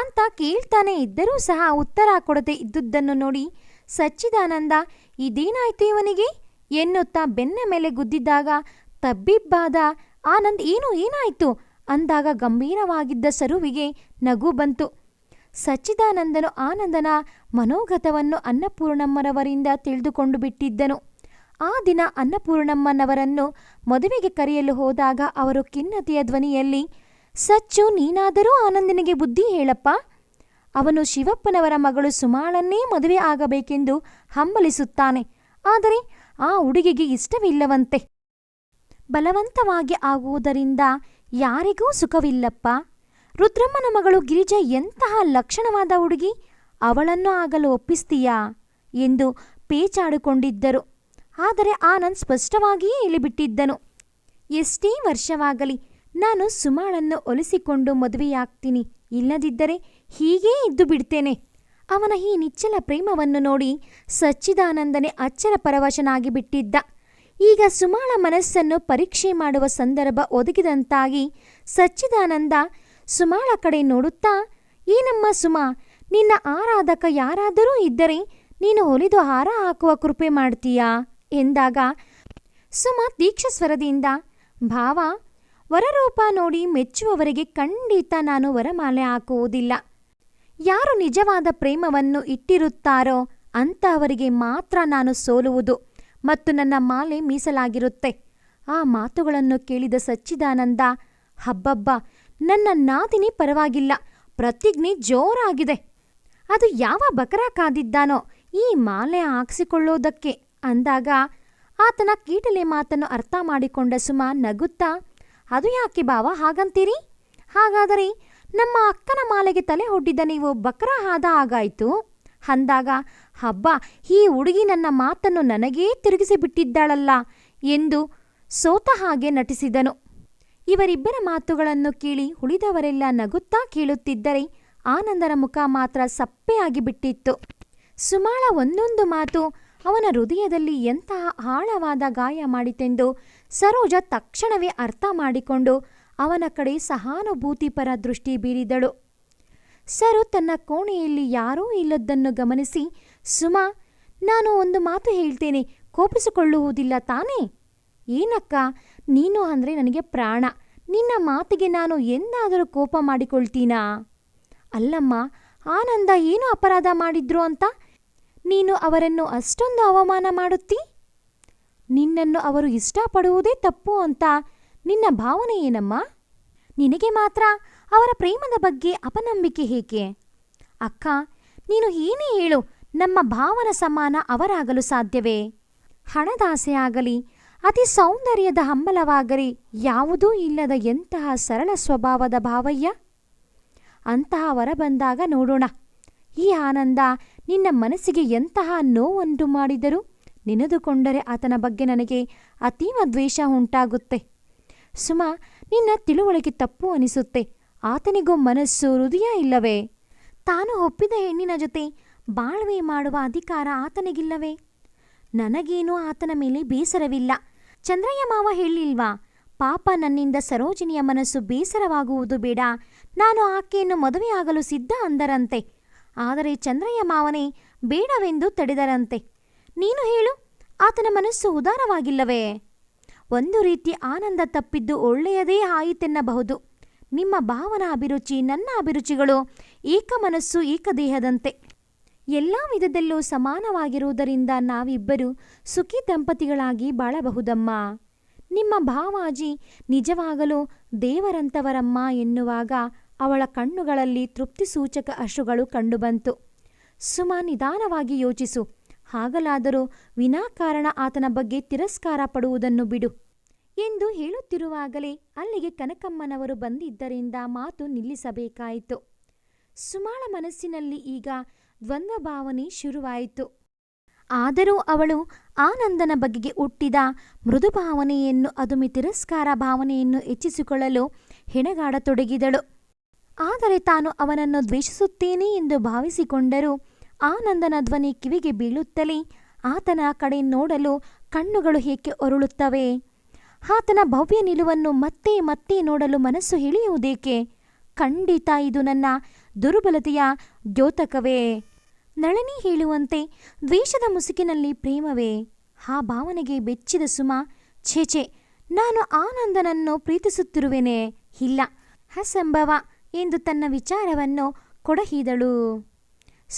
ಅಂತ ಕೇಳ್ತಾನೆ ಇದ್ದರೂ ಸಹ ಉತ್ತರ ಕೊಡದೆ ಇದ್ದುದನ್ನು ನೋಡಿ ಸಚ್ಚಿದಾನಂದ, ಇದೇನಾಯ್ತು ಇವನಿಗೆ? ಎನ್ನುತ್ತಾ ಬೆನ್ನ ಮೇಲೆ ಗುದ್ದಿದ್ದಾಗ ತಬ್ಬಿಬ್ಬಾದ, ಆನಂದ್, ಏನು, ಏನಾಯ್ತು? ಅಂದಾಗ ಗಂಭೀರವಾಗಿದ್ದ ಸರುವಿಗೆ ನಗು ಬಂತು. ಸಚ್ಚಿದಾನಂದನು ಆನಂದನ ಮನೋಗತವನ್ನು ಅನ್ನಪೂರ್ಣಮ್ಮನವರಿಂದ ತಿಳಿದುಕೊಂಡು ಬಿಟ್ಟಿದ್ದನು. ಆ ದಿನ ಅನ್ನಪೂರ್ಣಮ್ಮನವರನ್ನು ಮದುವೆಗೆ ಕರೆಯಲು ಹೋದಾಗ ಅವರು ಖಿನ್ನತೆಯ ಧ್ವನಿಯಲ್ಲಿ ಸಚ್ಚು, ನೀನಾದರೂ ಆನಂದನಿಗೆ ಬುದ್ಧಿ ಹೇಳಪ್ಪ. ಅವನು ಶಿವಪ್ಪನವರ ಮಗಳು ಸುಮಾಳನ್ನೇ ಮದುವೆ ಆಗಬೇಕೆಂದು ಹಂಬಲಿಸುತ್ತಾನೆ. ಆದರೆ ಆ ಹುಡುಗಿಗೆ ಇಷ್ಟವಿಲ್ಲವಂತೆ. ಬಲವಂತವಾಗಿ ಆಗುವುದರಿಂದ ಯಾರಿಗೂ ಸುಖವಿಲ್ಲಪ್ಪ. ರುದ್ರಮ್ಮನ ಮಗಳು ಗಿರಿಜಾ ಎಂತಹ ಲಕ್ಷಣವಾದ ಹುಡುಗಿ ಅವಳನ್ನು ಆಗಲು ಒಪ್ಪಿಸ್ತೀಯಾ ಎಂದು ಪೇಚಾಡಿಕೊಂಡಿದ್ದರು. ಆದರೆ ಆನಂದ್ ಸ್ಪಷ್ಟವಾಗಿಯೇ ಹೇಳಿಬಿಟ್ಟಿದ್ದನು. ಎಷ್ಟೇ ವರ್ಷವಾಗಲಿ ನಾನು ಸುಮಾಳನ್ನು ಒಲಿಸಿಕೊಂಡು ಮದುವೆಯಾಗ್ತೀನಿ. ಇಲ್ಲದಿದ್ದರೆ ಹೀಗೇ ಇದ್ದು ಬಿಡ್ತೇನೆ. ಅವನ ಈ ನಿಚ್ಚಲ ಪ್ರೇಮವನ್ನು ನೋಡಿ ಸಚ್ಚಿದಾನಂದನೆ ಅಚ್ಚರ ಪರವಶನಾಗಿ ಬಿಟ್ಟಿದ್ದ. ಈಗ ಸುಮಾಳ ಮನಸ್ಸನ್ನು ಪರೀಕ್ಷೆ ಮಾಡುವ ಸಂದರ್ಭ ಒದಗಿದಂತಾಗಿ ಸಚ್ಚಿದಾನಂದ ಸುಮಾಳ ಕಡೆ ನೋಡುತ್ತಾ, ಏನಮ್ಮ ಸುಮಾ, ನಿನ್ನ ಆರಾಧಕ ಯಾರಾದರೂ ಇದ್ದರೆ ನೀನು ಒಲಿದು ಹಾರ ಹಾಕುವ ಕೃಪೆ ಮಾಡ್ತೀಯಾ? ಎಂದಾಗ ಸುಮಾ ದೀಕ್ಷಸ್ವರದಿಂದ ಭಾವ ವರರೂಪ ನೋಡಿ ಮೆಚ್ಚುವವರಿಗೆ ಖಂಡಿತ ನಾನು ವರಮಾಲೆ ಹಾಕುವುದಿಲ್ಲ. ಯಾರು ನಿಜವಾದ ಪ್ರೇಮವನ್ನು ಇಟ್ಟಿರುತ್ತಾರೋ ಅಂತಹವರಿಗೆ ಮಾತ್ರ ನಾನು ಸೋಲುವುದು ಮತ್ತು ನನ್ನ ಮಾಲೆ ಮೀಸಲಾಗಿರುತ್ತೆ. ಆ ಮಾತುಗಳನ್ನು ಕೇಳಿದ ಸಚ್ಚಿದಾನಂದ, ಹಬ್ಬಬ್ಬ, ನನ್ನ ನಾದಿನಿ ಪರವಾಗಿಲ್ಲ, ಪ್ರತಿಜ್ಞೆ ಜೋರಾಗಿದೆ. ಅದು ಯಾವ ಬಕರ ಕಾದಿದ್ದಾನೋ ಈ ಮಾಲೆ ಹಾಕ್ಸಿಕೊಳ್ಳೋದಕ್ಕೆ. ಅಂದಾಗ, ಆತನ ಕೀಟಲೆ ಮಾತನ್ನು ಅರ್ಥ ಮಾಡಿಕೊಂಡ ಸುಮ ನಗುತ್ತಾ ಅದು ಯಾಕೆ ಬಾವ, ಹಾಗಂತೀರಿ? ಹಾಗಾದರೆ ನಮ್ಮ ಅಕ್ಕನ ಮಾಲೆಗೆ ತಲೆ ಹೊಡ್ಡಿದ್ದ ನೀವು ಬಕ್ರ ಆದ ಹಾಗಾಯ್ತು. ಅಂದಾಗ, ಹಬ್ಬ, ಈ ಹುಡುಗಿ ನನ್ನ ಮಾತನ್ನು ನನಗೇ ತಿರುಗಿಸಿ ಬಿಟ್ಟಿದ್ದಾಳಲ್ಲ ಎಂದು ಸೋತ ಹಾಗೆ ನಟಿಸಿದನು. ಇವರಿಬ್ಬರ ಮಾತುಗಳನ್ನು ಕೇಳಿ ಉಳಿದವರೆಲ್ಲ ನಗುತ್ತಾ ಕೇಳುತ್ತಿದ್ದರೆ ಆನಂದರ ಮುಖ ಮಾತ್ರ ಸಪ್ಪೆಯಾಗಿ ಬಿಟ್ಟಿತ್ತು ಸುಮಾಳ ಒಂದೊಂದು ಮಾತು ಅವನ ಹೃದಯದಲ್ಲಿ ಎಂತಹ ಆಳವಾದ ಗಾಯ ಮಾಡಿತೆಂದು ಸರೋಜ ತಕ್ಷಣವೇ ಅರ್ಥ ಮಾಡಿಕೊಂಡು ಅವನ ಕಡೆ ಸಹಾನುಭೂತಿಪರ ದೃಷ್ಟಿ ಬೀರಿದಳು. ಸರು ತನ್ನ ಕೋಣೆಯಲ್ಲಿ ಯಾರೂ ಇಲ್ಲದ್ದನ್ನು ಗಮನಿಸಿ, ಸುಮಾ, ನಾನು ಒಂದು ಮಾತು ಹೇಳ್ತೇನೆ, ಕೋಪಿಸಿಕೊಳ್ಳುವುದಿಲ್ಲ ತಾನೇ? ಏನಕ್ಕ, ನೀನು ಅಂದರೆ ನನಗೆ ಪ್ರಾಣ, ನಿನ್ನ ಮಾತಿಗೆ ನಾನು ಎಂದಾದರೂ ಕೋಪ ಮಾಡಿಕೊಳ್ತೀನಾ? ಅಲ್ಲಮ್ಮ, ಆನಂದ ಏನು ಅಪರಾಧ ಮಾಡಿದ್ರು ಅಂತ? ನೀನು ಅವರನ್ನು ಅಷ್ಟೊಂದು ಅವಮಾನ ಮಾಡುತ್ತಿ? ನಿನ್ನನ್ನು ಅವರು ಇಷ್ಟಪಡುವುದೇ ತಪ್ಪು ಅಂತ ನಿನ್ನ ಭಾವನೆ ಏನಮ್ಮ? ನಿನಗೆ ಮಾತ್ರ ಅವರ ಪ್ರೇಮದ ಬಗ್ಗೆ ಅಪನಂಬಿಕೆ ಹೇಗೆ? ಅಕ್ಕ, ನೀನು ಏನೇ ಹೇಳು, ನಮ್ಮ ಭಾವನ ಸಮಾನ ಅವರಾಗಲು ಸಾಧ್ಯವೇ? ಹಣದಾಸೆಯಾಗಲಿ, ಅತಿ ಸೌಂದರ್ಯದ ಹಂಬಲವಾಗಲಿ ಯಾವುದೂ ಇಲ್ಲದ ಎಂತಹ ಸರಳ ಸ್ವಭಾವದ ಭಾವಯ್ಯ? ಅಂತಹ ವರ ಬಂದಾಗ ನೋಡೋಣ. ಈ ಆನಂದ ನಿನ್ನ ಮನಸ್ಸಿಗೆ ಎಂತಹ ನೋವುಂಟು ಮಾಡಿದರೂ ನೆನೆದುಕೊಂಡರೆ ಆತನ ಬಗ್ಗೆ ನನಗೆ ಅತೀವ ದ್ವೇಷ ಉಂಟಾಗುತ್ತೆ. ಸುಮ, ನಿನ್ನ ತಿಳುವಳಿಕೆ ತಪ್ಪು ಅನಿಸುತ್ತೆ. ಆತನಿಗೂ ಮನಸ್ಸು ಹೃದಯ ಇಲ್ಲವೇ? ತಾನು ಒಪ್ಪಿದ ಹೆಣ್ಣಿನ ಜೊತೆ ಬಾಳ್ವೆ ಮಾಡುವ ಅಧಿಕಾರ ಆತನಿಗಿಲ್ಲವೇ? ನನಗೇನೂ ಆತನ ಮೇಲೆ ಬೇಸರವಿಲ್ಲ. ಚಂದ್ರಯ್ಯ ಮಾವ ಹೇಳಿಲ್ವಾ, ಪಾಪ ನನ್ನಿಂದ ಸರೋಜಿನಿಯ ಮನಸ್ಸು ಬೇಸರವಾಗುವುದು ಬೇಡ. ನಾನು ಆಕೆಯನ್ನು ಮದುವೆಯಾಗಲು ಸಿದ್ಧ ಅಂದರಂತೆ. ಆದರೆ ಚಂದ್ರಯ್ಯ ಮಾವನೇ, ಬೇಡವೆಂದು ತಡೆದರಂತೆ. ನೀನು ಹೇಳು, ಆತನ ಮನಸ್ಸು ಉದಾರವಾಗಿಲ್ಲವೇ? ಒಂದು ರೀತಿ ಆನಂದ ತಪ್ಪಿದ್ದು ಒಳ್ಳೆಯದೇ ಆಯಿತೆನ್ನಬಹುದು. ನಿಮ್ಮ ಭಾವನ ಅಭಿರುಚಿ, ನನ್ನ ಅಭಿರುಚಿಗಳು ಏಕ ಮನಸ್ಸು ಏಕದೇಹದಂತೆ ಎಲ್ಲ ವಿಧದಲ್ಲೂ ಸಮಾನವಾಗಿರುವುದರಿಂದ ನಾವಿಬ್ಬರು ಸುಖಿ ದಂಪತಿಗಳಾಗಿ ಬಾಳಬಹುದಮ್ಮ. ನಿಮ್ಮ ಭಾವಾಜಿ ನಿಜವಾಗಲೂ ದೇವರಂತವರಮ್ಮ ಎನ್ನುವಾಗ ಅವಳ ಕಣ್ಣುಗಳಲ್ಲಿ ತೃಪ್ತಿಸೂಚಕ ಅಶ್ರುಗಳು ಕಂಡುಬಂತು. ಸುಮಾ ನಿಧಾನವಾಗಿ ಯೋಚಿಸು, ಹಾಗಲಾದರೂ ವಿನಾಕಾರಣ ಆತನ ಬಗ್ಗೆ ತಿರಸ್ಕಾರ ಪಡುವುದನ್ನು ಬಿಡು. ಎಂದು ಹೇಳುತ್ತಿರುವಾಗಲೇ ಅಲ್ಲಿಗೆ ಕನಕಮ್ಮನವರು ಬಂದಿದ್ದರಿಂದ ಮಾತು ನಿಲ್ಲಿಸಬೇಕಾಯಿತು. ಸುಮಾಳ ಮನಸ್ಸಿನಲ್ಲಿ ಈಗ ದ್ವಂದ್ವ ಭಾವನೆ ಶುರುವಾಯಿತು. ಆದರೂ ಅವಳು ಆನಂದನ ಬಗೆಗೆ ಹುಟ್ಟಿದ ಮೃದು ಭಾವನೆಯನ್ನು ಅದುಮಿ ತಿರಸ್ಕಾರ ಭಾವನೆಯನ್ನು ಹೆಚ್ಚಿಸಿಕೊಳ್ಳಲು ಹೆಣಗಾಡತೊಡಗಿದಳು. ಆದರೆ ತಾನು ಅವನನ್ನು ದ್ವೇಷಿಸುತ್ತೇನೆ ಎಂದು ಭಾವಿಸಿಕೊಂಡರು. ಆನಂದನ ಧ್ವನಿ ಕಿವಿಗೆ ಬೀಳುತ್ತಲೇ ಆತನ ಕಡೆ ನೋಡಲು ಕಣ್ಣುಗಳು ಏಕೆ ಒರಳುತ್ತವೆ? ಆತನ ಭವ್ಯ ನಿಲುವನ್ನು ಮತ್ತೆ ಮತ್ತೆ ನೋಡಲು ಮನಸ್ಸು ಇಳಿಯುವುದೇಕೆ ಖಂಡಿತ ಇದು ನನ್ನ ದುರ್ಬಲತೆಯ ದ್ಯೋತಕವೇ. ನಳನಿ ಹೇಳುವಂತೆ ದ್ವೇಷದ ಮುಸುಕಿನಲ್ಲಿ ಪ್ರೇಮವೇ. ಆ ಭಾವನೆಗೆ ಬೆಚ್ಚಿದ ಸುಮ ಛೇಚೆ ನಾನು ಆನಂದನನ್ನು ಪ್ರೀತಿಸುತ್ತಿರುವೆನೆ. ಇಲ್ಲ, ಅಸಂಭವ. ಎಂದು ತನ್ನ ವಿಚಾರವನ್ನು ಕೊಡಹಿದಳು.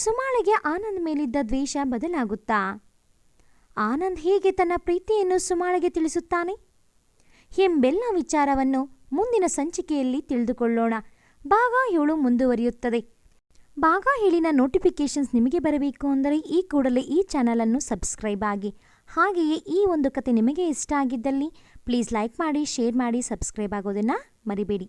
ಸುಮಾಳಿಗೆ ಆನಂದ್ ಮೇಲಿದ್ದ ದ್ವೇಷ ಬದಲಾಗುತ್ತಾ, ಆನಂದ್ ಹೇಗೆ ತನ್ನ ಪ್ರೀತಿಯನ್ನು ಸುಮಾಳಿಗೆ ತಿಳಿಸುತ್ತಾನೆ? ಎಂಬೆಲ್ಲ ವಿಚಾರವನ್ನು ಮುಂದಿನ ಸಂಚಿಕೆಯಲ್ಲಿ ತಿಳಿದುಕೊಳ್ಳೋಣ. ಭಾಗ ಏಳು ಮುಂದುವರಿಯುತ್ತದೆ. ಭಾಗ ಹೇಳಿನ ನೋಟಿಫಿಕೇಷನ್ಸ್ ನಿಮಗೆ ಬರಬೇಕು ಅಂದರೆ ಈ ಕೂಡಲೇ ಈ ಚಾನಲನ್ನು ಸಬ್ಸ್ಕ್ರೈಬ್ ಆಗಿ. ಹಾಗೆಯೇ ಈ ಒಂದು ಕತೆ ನಿಮಗೆ ಇಷ್ಟ ಆಗಿದ್ದಲ್ಲಿ ಪ್ಲೀಸ್ ಲೈಕ್ ಮಾಡಿ ಶೇರ್ ಮಾಡಿ ಸಬ್ಸ್ಕ್ರೈಬ್ ಆಗೋದನ್ನು ಮರಿಬೇಡಿ.